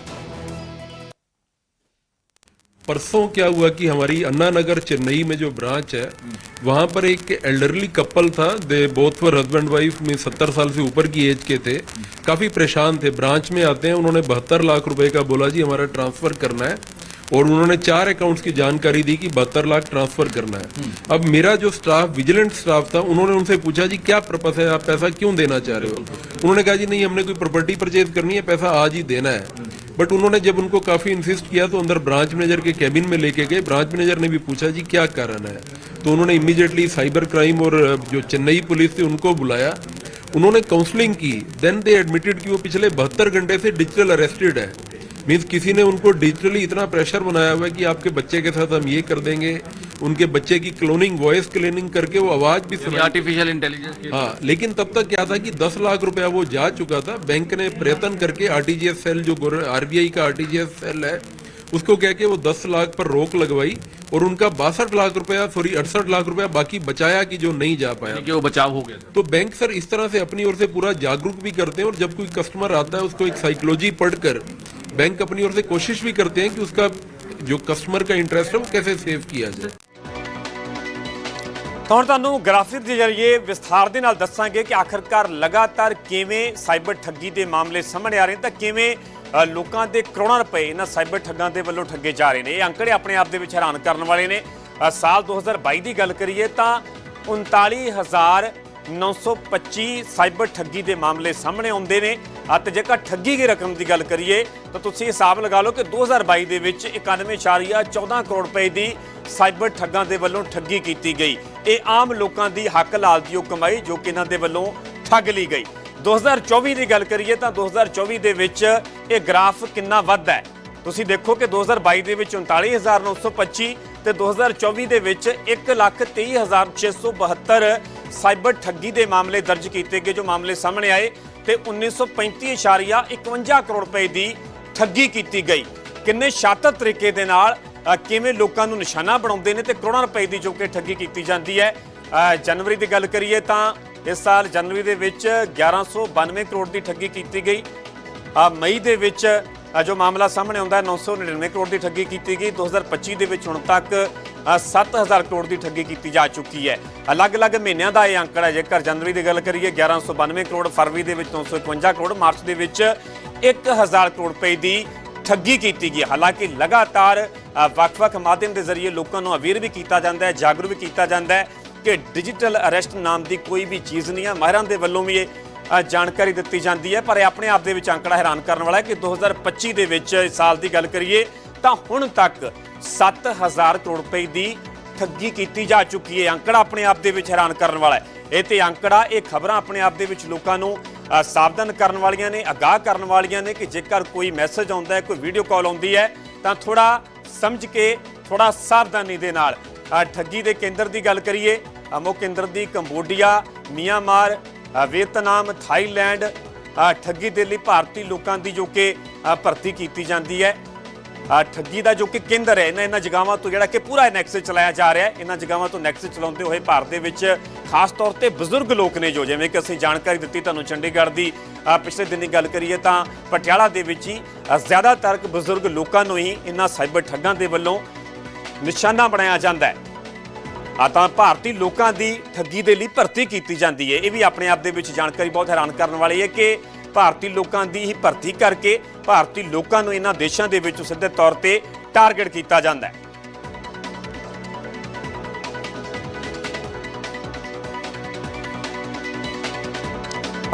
H: परसों क्या हुआ कि हमारी अन्ना नगर चेन्नई में जो ब्रांच है वहाँ पर एक एल्डरली कपल था। They both were husband wife में सत्तर साल से ऊपर की एज के थे। काफ़ी परेशान थे। ब्रांच में आते हैं उन्होंने बहत्तर लाख रुपए का बोला जी हमारा ट्रांसफ़र करना है। और उन्होंने चार अकाउंट्स की जानकारी दी कि बहत्तर लाख ट्रांसफ़र करना है। अब मेरा जो स्टाफ विजिलेंट स्टाफ था उन्होंने उनसे पूछा जी क्या पर्पस है? आप पैसा क्यों देना चाह रहे हो? उन्होंने कहा जी नहीं हमने कोई प्रॉपर्टी परचेज करनी है पैसा आज ही देना है। बट उन्होंने जब उनको काफ़ी इंसिस्ट किया तो अंदर ब्रांच मैनेजर के कैबिन में लेके गए। ब्रांच मैनेजर ने भी पूछा, जी, क्या कारण है? तो उन्होंने इमीडिएटली साइबर क्राइम और जो चेन्नई पुलिस थी, उनको बुलाया। उन्होंने काउंसलिंग की। देन दे एडमिटेड कि वो पिछले बहत्तर घंटे से डिजिटल अरेस्टेड है। मीन्स किसी ने उनको डिजिटली इतना प्रेशर बनाया हुआ है कि आपके बच्चे के साथ हम ये कर देंगे। उनके बच्चे की क्लोनिंग वॉइस क्लोनिंग करके वो आवाज़ भी सुना
I: आर्टिफिशियल इंटेलिजेंस
H: हाँ लेकिन तब तक क्या था कि 10 लाख रुपया वो जा चुका था। बैंक ने प्रयत्न करके आरटीजीएस सेल जो आरबीआई का आरटीजीएस सेल है उसको कह के वो 10 लाख पर रोक लगवाई और उनका बासठ लाख रुपया सॉरी अड़सठ लाख रुपया बाकी बचाया कि जो नहीं जा पाया।
I: कि वो बचाव हो गया
H: तो बैंक सर इस तरह से अपनी ओर से पूरा जागरूक भी करते हैं और जब कोई कस्टमर आता है उसको एक साइकोलॉजी पढ़कर बैंक अपनी ओर से कोशिश भी करते हैं कि उसका जो कस्टमर का इंटरेस्ट है वो कैसे सेव किया जाए।
A: ਤਾਂ ਹੁਣ ਤੁਹਾਨੂੰ ਗ੍ਰਾਫਿਕ ਦੇ ਜ਼ਰੀਏ ਵਿਸਥਾਰ ਦੇ ਨਾਲ ਦੱਸਾਂਗੇ ਕਿ ਆਖਰਕਾਰ ਲਗਾਤਾਰ ਕਿਵੇਂ ਸਾਈਬਰ ਠੱਗੀ ਦੇ ਮਾਮਲੇ ਸਾਹਮਣੇ ਆ ਰਹੇ ਨੇ ਤਾਂ ਕਿਵੇਂ ਲੋਕਾਂ ਦੇ ਕਰੋੜਾਂ ਰੁਪਏ ਇਹਨਾਂ ਸਾਈਬਰ ਠੱਗਾਂ ਦੇ ਵੱਲੋਂ ਠੱਗੇ ਜਾ ਰਹੇ ਨੇ। ਇਹ ਅੰਕੜੇ ਆਪਣੇ ਆਪ ਦੇ ਵਿੱਚ ਹੈਰਾਨ ਕਰਨ ਵਾਲੇ ਨੇ। ਅ, ਸਾਲ 2022 ਦੀ ਗੱਲ ਕਰੀਏ ਤਾਂ 39925 ਸਾਈਬਰ ਠੱਗੀ ਦੇ ਮਾਮਲੇ ਸਾਹਮਣੇ ਆਉਂਦੇ ਨੇ। ਅਤੇ ਜੇਕਰ ਠੱਗੀ ਦੀ ਰਕਮ ਦੀ ਗੱਲ ਕਰੀਏ, ਤਾਂ ਤੁਸੀਂ ਹਿਸਾਬ ਲਗਾ ਲਓ ਕਿ 2022 ਦੇ ਵਿੱਚ 91.14 ਕਰੋੜ ਰੁਪਏ ਦੀ ਸਾਈਬਰ ਠੱਗਾਂ ਦੇ ਵੱਲੋਂ ਠੱਗੀ ਕੀਤੀ ਗਈ। ਇਹ ਆਮ ਲੋਕਾਂ ਦੀ ਹੱਕ ਲਾਲ ਦੀ ਉਹ ਕਮਾਈ ਜੋ ਕਿ ਇਹਨਾਂ ਦੇ ਵੱਲੋਂ ਠੱਗ ਲਈ ਗਈ। 2024 ਦੀ ਗੱਲ ਕਰੀਏ, ਤਾਂ 2024 ਦੇ ਵਿੱਚ ਇਹ ਗ੍ਰਾਫ ਕਿੰਨਾ ਵੱਧਦਾ ਹੈ? ਤੁਸੀਂ ਦੇਖੋ ਕਿ 2022 ਦੇ ਵਿੱਚ 39925 ਤੇ 2024 ਦੇ ਵਿੱਚ 123672 ਸਾਈਬਰ ਠੱਗੀ ਦੇ ਮਾਮਲੇ ਦਰਜ ਕੀਤੇ ਗਏ, ਜੋ ਮਾਮਲੇ ਸਾਹਮਣੇ ਆਏ ਤੇ 1935.51 ਕਰੋੜ ਰੁਪਏ ਦੀ ਠੱਗੀ ਕੀਤੀ ਗਈ। ਕਿੰਨੇ ਸ਼ਾਤਰ ਤਰੀਕੇ ਦੇ ਨਾਲ ਕਿਵੇਂ ਲੋਕਾਂ ਨੂੰ ਨਿਸ਼ਾਨਾ ਬਣਾਉਂਦੇ ਨੇ ਤੇ ਕਰੋੜਾਂ ਰੁਪਏ ਦੀ ਜੋ ਕਿ ਠੱਗੀ ਕੀਤੀ ਜਾਂਦੀ ਹੈ। ਜਨਵਰੀ ਦੀ ਗੱਲ ਕਰੀਏ ਤਾਂ ਇਸ ਸਾਲ ਜਨਵਰੀ ਦੇ ਵਿੱਚ 1192 ਕਰੋੜ ਦੀ ਠੱਗੀ ਕੀਤੀ ਗਈ। ਮਈ ਦੇ ਵਿੱਚ ਜੋ ਮਾਮਲਾ ਸਾਹਮਣੇ ਆਉਂਦਾ ਹੈ। 999 ਕਰੋੜ ਦੀ ਠੱਗੀ ਕੀਤੀ ਗਈ। 2025 ਦੇ ਵਿੱਚ ਹੁਣ ਤੱਕ ਅ, 7000 ਕਰੋੜ ਦੀ ਠੱਗੀ ਕੀਤੀ ਜਾ ਚੁੱਕੀ ਹੈ। ਅਲੱਗ-ਅਲੱਗ ਮਹੀਨਿਆਂ ਦਾ ਇਹ ਅੰਕੜਾ ਜੇਕਰ ਜਨਵਰੀ ਦੀ ਗੱਲ ਕਰੀਏ 1192 ਕਰੋੜ ਫਰਵਰੀ ਦੇ ਵਿੱਚ 951 ਕਰੋੜ ਮਾਰਚ ਦੇ ਵਿੱਚ 1000 ਕਰੋੜ ਰੁਪਏ ਦੀ ਠੱਗੀ ਕੀਤੀ ਗਈ ਹੈ। ਹਾਲਾਂਕਿ ਲਗਾਤਾਰ ਵੱਖ-ਵੱਖ ਮਾਧਿਅਮ ਦੇ ਜ਼ਰੀਏ ਲੋਕਾਂ ਨੂੰ ਅਵੇਅਰ ਵੀ ਕੀਤਾ ਜਾਂਦਾ ਹੈ ਜਾਗਰੂਕ ਵੀ ਕੀਤਾ ਜਾਂਦਾ ਹੈ ਕਿ ਡਿਜੀਟਲ ਅਰੈਸਟ ਨਾਮ ਦੀ ਕੋਈ ਵੀ ਚੀਜ਼ ਨਹੀਂ ਹੈ। ਮਾਹਿਰਾਂ ਦੇ ਵੱਲੋਂ ਵੀ ਇਹ ਜਾਣਕਾਰੀ ਦਿੱਤੀ ਜਾਂਦੀ ਹੈ, ਪਰ ਇਹ ਆਪਣੇ ਆਪ ਦੇ ਵਿੱਚ ਅੰਕੜਾ ਹੈਰਾਨ ਕਰਨ ਵਾਲਾ ਹੈ ਕਿ 2025 ਦੇ ਵਿੱਚ ਇਸ ਸਾਲ ਦੀ ਗੱਲ ਕਰੀਏ, ਤਾਂ ਹੁਣ ਤੱਕ 7000 ਕਰੋੜ ਰੁਪਏ ਦੀ ਠੱਗੀ ਕੀਤੀ ਜਾ ਚੁੱਕੀ ਹੈ। ਅੰਕੜਾ ਆਪਣੇ ਆਪ ਦੇ ਵਿੱਚ ਹੈਰਾਨ ਕਰਨ ਵਾਲਾ ਹੈ। ਇਹ ਤੇ ਅੰਕੜਾ, ਇਹ ਖਬਰਾਂ ਆਪਣੇ ਆਪ ਦੇ ਵਿੱਚ ਲੋਕਾਂ ਨੂੰ ਸਾਵਧਾਨ ਕਰਨ ਵਾਲੀਆਂ ਨੇ, ਅਗਾਹ ਕਰਨ ਵਾਲੀਆਂ ਨੇ ਕਿ ਜੇਕਰ ਕੋਈ ਮੈਸੇਜ ਆਉਂਦਾ ਹੈ, ਕੋਈ ਵੀਡੀਓ ਕਾਲ ਆਉਂਦੀ ਹੈ, ਤਾਂ ਥੋੜਾ ਸਮਝ ਕੇ ਥੋੜਾ ਸਾਵਧਾਨੀ ਦੇ ਨਾਲ ਠੱਗੀ ਦੇ ਕੇਂਦਰ ਦੀ ਗੱਲ ਕਰੀਏ ਅਮੋ ਕੇਂਦਰ ਦੀ ਕੰਬੋਡੀਆ, ਮੀਆਂਮਾਰ ਵੀਅਤਨਾਮ ਥਾਈਲੈਂਡ ਠੱਗੀ ਦੇ ਲਈ ਭਾਰਤੀ ਲੋਕਾਂ ਦੀ ਜੋ ਕਿ ਭਰਤੀ ਕੀਤੀ ਜਾਂਦੀ ਹੈ। ਠੱਗੀ ਦਾ ਜੋ ਕਿ ਕੇਂਦਰ ਹੈ ਇਹਨਾਂ ਇਹਨਾਂ ਜਗ੍ਹਾਵਾਂ ਤੋਂ ਜਿਹੜਾ ਕਿ ਪੂਰਾ ਨੈਕਸਸ ਚਲਾਇਆ ਜਾ ਰਿਹਾ ਹੈ। ਇਹਨਾਂ ਜਗ੍ਹਾਵਾਂ ਤੋਂ ਨੈਕਸਸ ਚਲਾਉਂਦੇ ਹੋਏ ਭਾਰਤ ਦੇ ਵਿੱਚ ਖਾਸ ਤੌਰ ਤੇ ਬਜ਼ੁਰਗ ਲੋਕ ਨੇ ਜੋ ਜਿਵੇਂ ਕਿ ਅਸੀਂ ਜਾਣਕਾਰੀ ਦਿੱਤੀ ਤੁਹਾਨੂੰ ਚੰਡੀਗੜ੍ਹ ਦੀ ਅ, ਪਿਛਲੇ ਦਿਨੀ ਗੱਲ ਕਰੀਏ ਤਾਂ ਪਟਿਆਲਾ ਦੇ ਵਿੱਚ ਹੀ ਜ਼ਿਆਦਾਤਰ ਬਜ਼ੁਰਗ ਲੋਕਾਂ ਨੂੰ ਹੀ ਇਹਨਾਂ ਸਾਈਬਰ ਠੱਗਾਂ ਦੇ ਵੱਲੋਂ ਨਿਸ਼ਾਨਾ ਬਣਾਇਆ ਜਾਂਦਾ ਹੈ। ਆ ਤਾਂ ਭਾਰਤੀ ਲੋਕਾਂ ਦੀ ਠੱਗੀ ਦੇ ਲਈ ਭਰਤੀ ਕੀਤੀ ਜਾਂਦੀ ਹੈ। ਇਹ ਵੀ ਆਪਣੇ ਆਪ ਦੇ ਵਿੱਚ ਜਾਣਕਾਰੀ ਬਹੁਤ ਹੈਰਾਨ ਕਰਨ ਵਾਲੀ ਹੈ ਕਿ ਭਾਰਤੀ ਲੋਕਾਂ ਦੀ ਹੀ ਭਰਤੀ ਕਰਕੇ ਭਾਰਤੀ ਲੋਕਾਂ ਨੂੰ ਇਹਨਾਂ ਦੇਸ਼ਾਂ ਦੇ ਵਿੱਚ ਸਿੱਧੇ ਤੌਰ ਤੇ ਟਾਰਗੇਟ ਕੀਤਾ ਜਾਂਦਾ ਹੈ।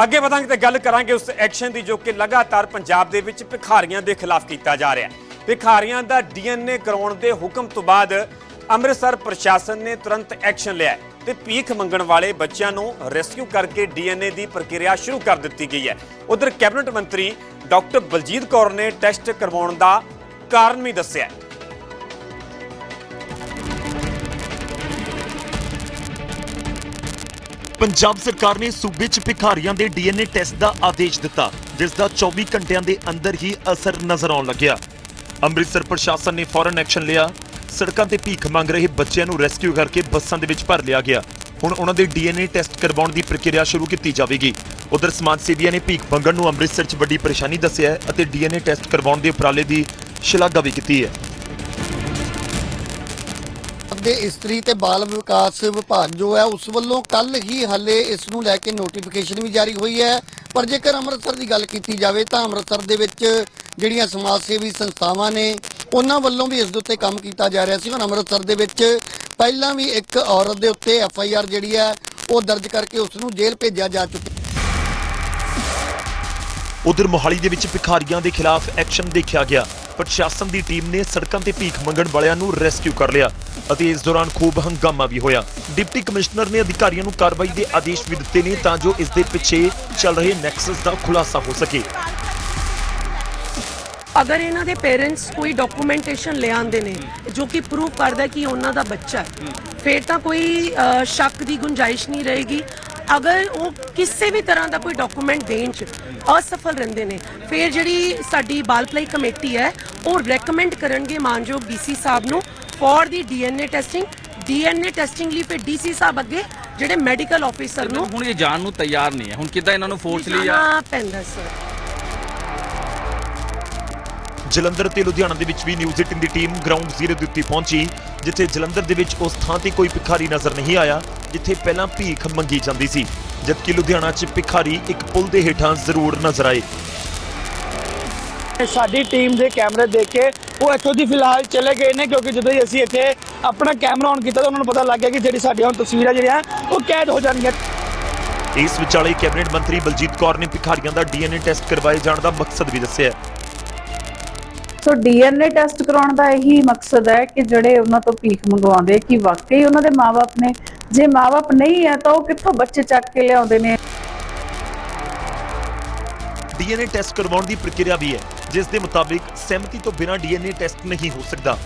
A: ਅੱਗੇ ਵਧਾਂਗੇ ਤੇ ਗੱਲ ਕਰਾਂਗੇ ਉਸ ਐਕਸ਼ਨ ਦੀ ਜੋ ਕਿ ਲਗਾਤਾਰ ਪੰਜਾਬ ਦੇ ਵਿੱਚ ਭਿਖਾਰੀਆਂ ਦੇ ਖਿਲਾਫ ਕੀਤਾ ਜਾ ਰਿਹਾ ਹੈ। ਭਿਖਾਰੀਆਂ ਦਾ ਡੀਐਨਏ ਕਰਾਉਣ ਦੇ ਹੁਕਮ ਤੋਂ ਬਾਅਦ ਅੰਮ੍ਰਿਤਸਰ ਪ੍ਰਸ਼ਾਸਨ ਨੇ ਤੁਰੰਤ ਐਕਸ਼ਨ ਲਿਆ ਤੇ ਭੀਖ ਮੰਗਣ ਵਾਲੇ ਬੱਚਿਆਂ ਨੂੰ ਰੈਸਕਿਊ ਕਰਕੇ ਡੀਐਨਏ ਦੀ ਪ੍ਰਕਿਰਿਆ ਸ਼ੁਰੂ ਕਰ ਦਿੱਤੀ ਗਈ ਹੈ। ਉਧਰ ਕੈਬਨਿਟ ਮੰਤਰੀ ਡਾਕਟਰ ਬਲਜੀਤ ਕੌਰ ਨੇ ਟੈਸਟ ਕਰਵਾਉਣ ਦਾ ਕਾਰਨ ਵੀ ਦੱਸਿਆ
I: ਪੰਜਾਬ ਸਰਕਾਰ ਨੇ ਸੂਬੇ 'ਚ ਭਿਖਾਰੀਆਂ ਦੇ ਡੀਐਨਏ ਟੈਸਟ ਦਾ ਆਦੇਸ਼ ਦਿੱਤਾ, ਜਿਸ ਦਾ 24 ਘੰਟਿਆਂ ਦੇ ਅੰਦਰ ਹੀ ਅਸਰ ਨਜ਼ਰ ਆਉਣ ਲੱਗਿਆ। ਅੰਮ੍ਰਿਤਸਰ ਪ੍ਰਸ਼ਾਸਨ ਨੇ ਫੌਰਨ ਐਕਸ਼ਨ ਲਿਆ। ਸੜਕਾਂ ਤੇ ਭੀਖ ਮੰਗ ਰਹੇ ਬੱਚਿਆਂ ਨੂੰ ਰੈਸਕਿਊ ਕਰਕੇ ਬੱਸਾਂ ਦੇ ਵਿੱਚ ਭਰ ਲਿਆ ਗਿਆ। ਹੁਣ ਉਹਨਾਂ ਦੇ ਡੀਐਨਏ ਟੈਸਟ ਕਰਵਾਉਣ ਦੀ ਪ੍ਰਕਿਰਿਆ ਸ਼ੁਰੂ ਕੀਤੀ ਜਾਵੇਗੀ। ਉਧਰ ਸਮਾਜ ਸੇਵੀਆਂ ਨੇ ਭੀਖ ਮੰਗਣ ਨੂੰ ਅੰਮ੍ਰਿਤਸਰ 'ਚ ਵੱਡੀ ਪਰੇਸ਼ਾਨੀ ਦੱਸਿਆ ਹੈ ਅਤੇ ਡੀਐਨਏ ਟੈਸਟ ਕਰਵਾਉਣ ਦੇ ਉਪਰਾਲੇ ਦੀ ਸ਼ਲਾਘਾ ਵੀ ਕੀਤੀ ਹੈ।
E: ਦੇ ਇਸਤਰੀ ਤੇ ਬਾਲ ਵਿਕਾਸ ਵਿਭਾਗ ਜੋ ਹੈ, ਉਸ ਵੱਲੋਂ ਕੱਲ ਹੀ ਹਾਲੇ ਇਸ ਨੂੰ ਲੈ ਕੇ ਨੋਟੀਫਿਕੇਸ਼ਨ ਵੀ ਜਾਰੀ ਹੋਈ ਹੈ। ਪਰ ਜੇਕਰ ਅੰਮ੍ਰਿਤਸਰ ਦੀ ਗੱਲ ਕੀਤੀ ਜਾਵੇ ਤਾਂ ਅੰਮ੍ਰਿਤਸਰ ਦੇ ਵਿੱਚ ਜਿਹੜੀਆਂ ਸਮਾਜ ਸੇਵੀ ਸੰਸਥਾਵਾਂ ਨੇ, ਉਹਨਾਂ ਵੱਲੋਂ ਵੀ ਇਸ ਦੇ ਉੱਤੇ ਕੰਮ ਕੀਤਾ ਜਾ ਰਿਹਾ ਸੀ। ਹੁਣ ਅੰਮ੍ਰਿਤਸਰ ਦੇ ਵਿੱਚ ਪਹਿਲਾਂ ਵੀ ਇੱਕ ਔਰਤ ਦੇ ਉੱਤੇ ਐਫ ਆਈ ਆਰ ਜਿਹੜੀ ਹੈ, ਉਹ ਦਰਜ ਕਰਕੇ ਉਸ ਨੂੰ ਜੇਲ੍ਹ ਭੇਜਿਆ ਜਾ ਚੁੱਕਿਆ
I: ਉਧਰ ਮੋਹਾਲੀ ਦੇ ਵਿੱਚ ਭਿਖਾਰੀਆਂ ਦੇ ਖਿਲਾਫ ਐਕਸ਼ਨ ਦੇਖਿਆ ਗਿਆ। ਪ੍ਰਸ਼ਾਸਨ ਦੀ ਟੀਮ ਨੇ ਸੜਕਾਂ ਤੇ ਭੀਖ ਮੰਗਣ ਵਾਲਿਆਂ ਨੂੰ ਰੈਸਕਿਊ ਕਰ ਲਿਆ। ਅਤੇ ਇਸ ਦੌਰਾਨ ਖੂਬ ਹੰਗਾਮਾ ਵੀ ਹੋਇਆ। ਡਿਪਟੀ ਕਮਿਸ਼ਨਰ ਨੇ ਅਧਿਕਾਰੀਆਂ ਨੂੰ ਕਾਰਵਾਈ ਦੇ ਆਦੇਸ਼ ਵੀ ਦਿੱਤੇ ਨੇ ਤਾਂ ਜੋ ਇਸ ਦੇ ਪਿੱਛੇ ਚੱਲ ਰਹੇ ਨੈਕਸਸ ਦਾ ਖੁਲਾਸਾ ਹੋ ਸਕੇ।
J: ਅਗਰ ਇਹਨਾਂ ਦੇ ਪੇਰੈਂਟਸ ਕੋਈ ਡਾਕੂਮੈਂਟੇਸ਼ਨ ਲੈ ਆਉਂਦੇ ਨੇ ਜੋ ਕਿ ਪ੍ਰੂਵ ਕਰਦਾ ਕਿ ਉਹਨਾਂ ਦਾ ਬੱਚਾ ਹੈ ਫਿਰ ਤਾਂ ਕੋਈ ਅ, ਸ਼ੱਕ ਦੀ ਗੁੰਜਾਇਸ਼ ਨਹੀਂ ਰਹੇਗੀ। ਅਗਰ ਉਹ ਕਿਸੇ ਵੀ ਤਰ੍ਹਾਂ ਦਾ ਕੋਈ ਡਾਕੂਮੈਂਟ ਦੇਣ ਚ ਅਸਫਲ ਰਹਿੰਦੇ ਨੇ ਫਿਰ ਜਿਹੜੀ ਸਾਡੀ ਬਾਲ ਭਲਾਈ ਕਮੇਟੀ ਹੈ ਉਹ ਰეკਮੈਂਡ ਕਰਨਗੇ ਮਾਨਯੋਗ ਡੀਸੀ ਸਾਹਿਬ ਨੂੰ for the DNA testing DNA testing ਲਈ ਫਿਰ ਡੀਸੀ ਸਾਹਿਬ ਅੱਗੇ ਜਿਹੜੇ ਮੈਡੀਕਲ ਆਫੀਸਰ ਨੂੰ
K: ਹੁਣ ਇਹ ਜਾਣ ਨੂੰ ਤਿਆਰ ਨਹੀਂ ਹੈ। ਹੁਣ ਕਿੱਦਾਂ ਇਹਨਾਂ ਨੂੰ ਫੋਰਸ ਲਈ ਜਾਂ
J: ਜਾਣਾ ਪੈਂਦਾ ਸਰ
I: ਜਲੰਧਰ ਤੇ ਲੁਧਿਆਣਾ ਦੇ ਵਿੱਚ ਵੀ ਨਿਊਜ਼ 18 ਦੀ ਟੀਮ ਗਰਾਊਂਡ ਜ਼ੀਰੋ ਦੇ ਉੱਤੇ ਪਹੁੰਚੀ ਜਿੱਥੇ ਜਲੰਧਰ ਦੇ ਵਿੱਚ ਉਸ ਥਾਂ ਤੇ ਕੋਈ ਭਿਖਾਰੀ ਨਜ਼ਰ ਨਹੀਂ ਆਇਆ ਜਿੱਥੇ ਪਹਿਲਾਂ ਭੀਖ ਮੰਗੀ ਜਾਂਦੀ ਸੀ ਜਦਕਿ ਲੁਧਿਆਣਾ 'ਚ ਭਿਖਾਰੀ ਇੱਕ ਪੁਲ ਦੇ ਹੇਠਾਂ ਜ਼ਰੂਰ ਨਜ਼ਰ ਆਏ।
L: ਸਾਡੀ ਟੀਮ ਦੇ ਕੈਮਰੇ ਦੇਖ ਕੇ ਉਹ ਇੱਥੋਂ ਦੀ ਫਿਲਹਾਲ ਚਲੇ ਗਏ ਨੇ ਕਿਉਂਕਿ ਜਦੋਂ ਹੀ ਅਸੀਂ ਇੱਥੇ ਆਪਣਾ ਕੈਮਰਾ ਔਨ ਕੀਤਾ ਤਾਂ ਉਹਨਾਂ ਨੂੰ ਪਤਾ ਲੱਗ ਗਿਆ ਕਿ ਜਿਹੜੀ ਸਾਡੀਆਂ ਹੁਣ ਤਸਵੀਰਾਂ ਜਿਹੜੀਆਂ ਉਹ ਕੈਦ ਹੋ ਜਾਣਗੀਆਂ।
I: ਇਸ ਵਿਚਾਲੇ ਕੈਬਨਿਟ ਮੰਤਰੀ ਬਲਜੀਤ ਕੌਰ ਨੇ ਭਿਖਾਰੀਆਂ ਦਾ ਡੀਐਨਏ ਟੈਸਟ ਕਰਵਾਏ ਜਾਣ ਦਾ ਮਕਸਦ ਵੀ ਦੱਸਿਆ।
M: ਸੋ ਡੀਐਨਏ ਟੈਸਟ ਕਰਾਉਣ ਦਾ ਇਹੀ ਮਕਸਦ ਹੈ ਕਿ ਜਿਹੜੇ ਉਹਨਾਂ ਤੋਂ ਭੀਖ ਮੰਗਵਾਉਂਦੇ ਕਿ ਵਾਕਈ ਉਹਨਾਂ ਦੇ ਮਾਪੇ ਨੇ ਜੇ ਮਾਪੇ ਨਹੀਂ ਹੈ ਤਾਂ ਉਹ ਕਿੱਥੋਂ ਬੱਚੇ ਚੱਕ ਕੇ ਲਿਆਉਂਦੇ ਨੇ?
I: ਡੀਐਨਏ ਟੈਸਟ ਕਰਵਾਉਣ ਦੀ ਪ੍ਰਕਿਰਿਆ ਵੀ ਹੈ, ਜਿਸ ਦੇ ਮੁਤਾਬਿਕ ਸਹਿਮਤੀ ਤੋਂ ਬਿਨਾਂ ਡੀਐਨਏ ਟੈਸਟ ਨਹੀਂ ਹੋ ਸਕਦਾ।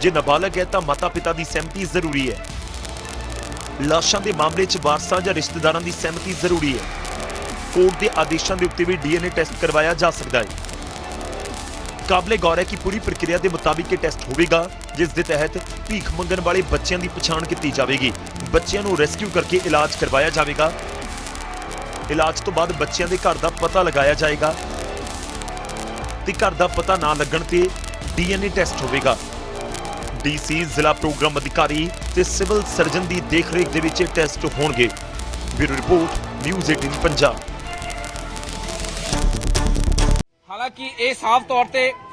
I: ਜੇ ਨਾਬਾਲਗ ਹੈ ਤਾਂ ਮਾਤਾ-ਪਿਤਾ ਦੀ ਸਹਿਮਤੀ ਜ਼ਰੂਰੀ ਹੈ। ਲਾਸ਼ਾਂ ਦੇ ਮਾਮਲੇ 'ਚ ਵਾਰਸਾਂ ਜਾਂ ਰਿਸ਼ਤੇਦਾਰਾਂ ਦੀ ਸਹਿਮਤੀ ਜ਼ਰੂਰੀ ਹੈ। ਕੋਰਟ ਦੇ ਆਦੇਸ਼ਾਂ ਦੇ ਉੱਤੇ ਵੀ ਡੀਐਨਏ ਟੈਸਟ ਕਰਵਾਇਆ ਜਾ ਸਕਦਾ ਹੈ। ਕਾਬਲੇ ਗੌਰ ਹੈ ਕਿ ਪੂਰੀ ਪ੍ਰਕਿਰਿਆ ਦੇ ਮੁਤਾਬਿਕ ਇਹ ਟੈਸਟ ਹੋਵੇਗਾ, ਜਿਸ ਦੇ ਤਹਿਤ ਭੀਖ ਮੰਗਣ ਵਾਲੇ ਬੱਚਿਆਂ ਦੀ ਪਛਾਣ ਕੀਤੀ ਜਾਵੇਗੀ। ਬੱਚਿਆਂ ਨੂੰ ਰੈਸਕਿਊ ਕਰਕੇ ਇਲਾਜ ਕਰਵਾਇਆ ਜਾਵੇਗਾ ਇਲਾਜ ਤੋਂ ਬਾਅਦ ਬੱਚਿਆਂ ਦੇ ਘਰ ਦਾ ਪਤਾ ਲਗਾਇਆ ਜਾਏਗਾ ਤੇ ਘਰ ਦਾ ਪਤਾ ਨਾ ਲੱਗਣ ਤੇ ਡੀਐਨਏ ਟੈਸਟ ਹੋਵੇਗਾ। ਡੀਸੀ ਜ਼ਿਲ੍ਹਾ ਪ੍ਰੋਗਰਾਮ ਅਧਿਕਾਰੀ ਤੇ ਸਿਵਲ ਸਰਜਨ ਦੀ ਦੇਖਰੇਖ ਦੇ ਵਿੱਚ ਇਹ ਟੈਸਟ ਹੋਣਗੇ। Bureau report, news 18 Punjab.
K: ਹਾਲਾਂਕਿ ਇਹ ਸਾਫ਼ ਤੌਰ ਤੇ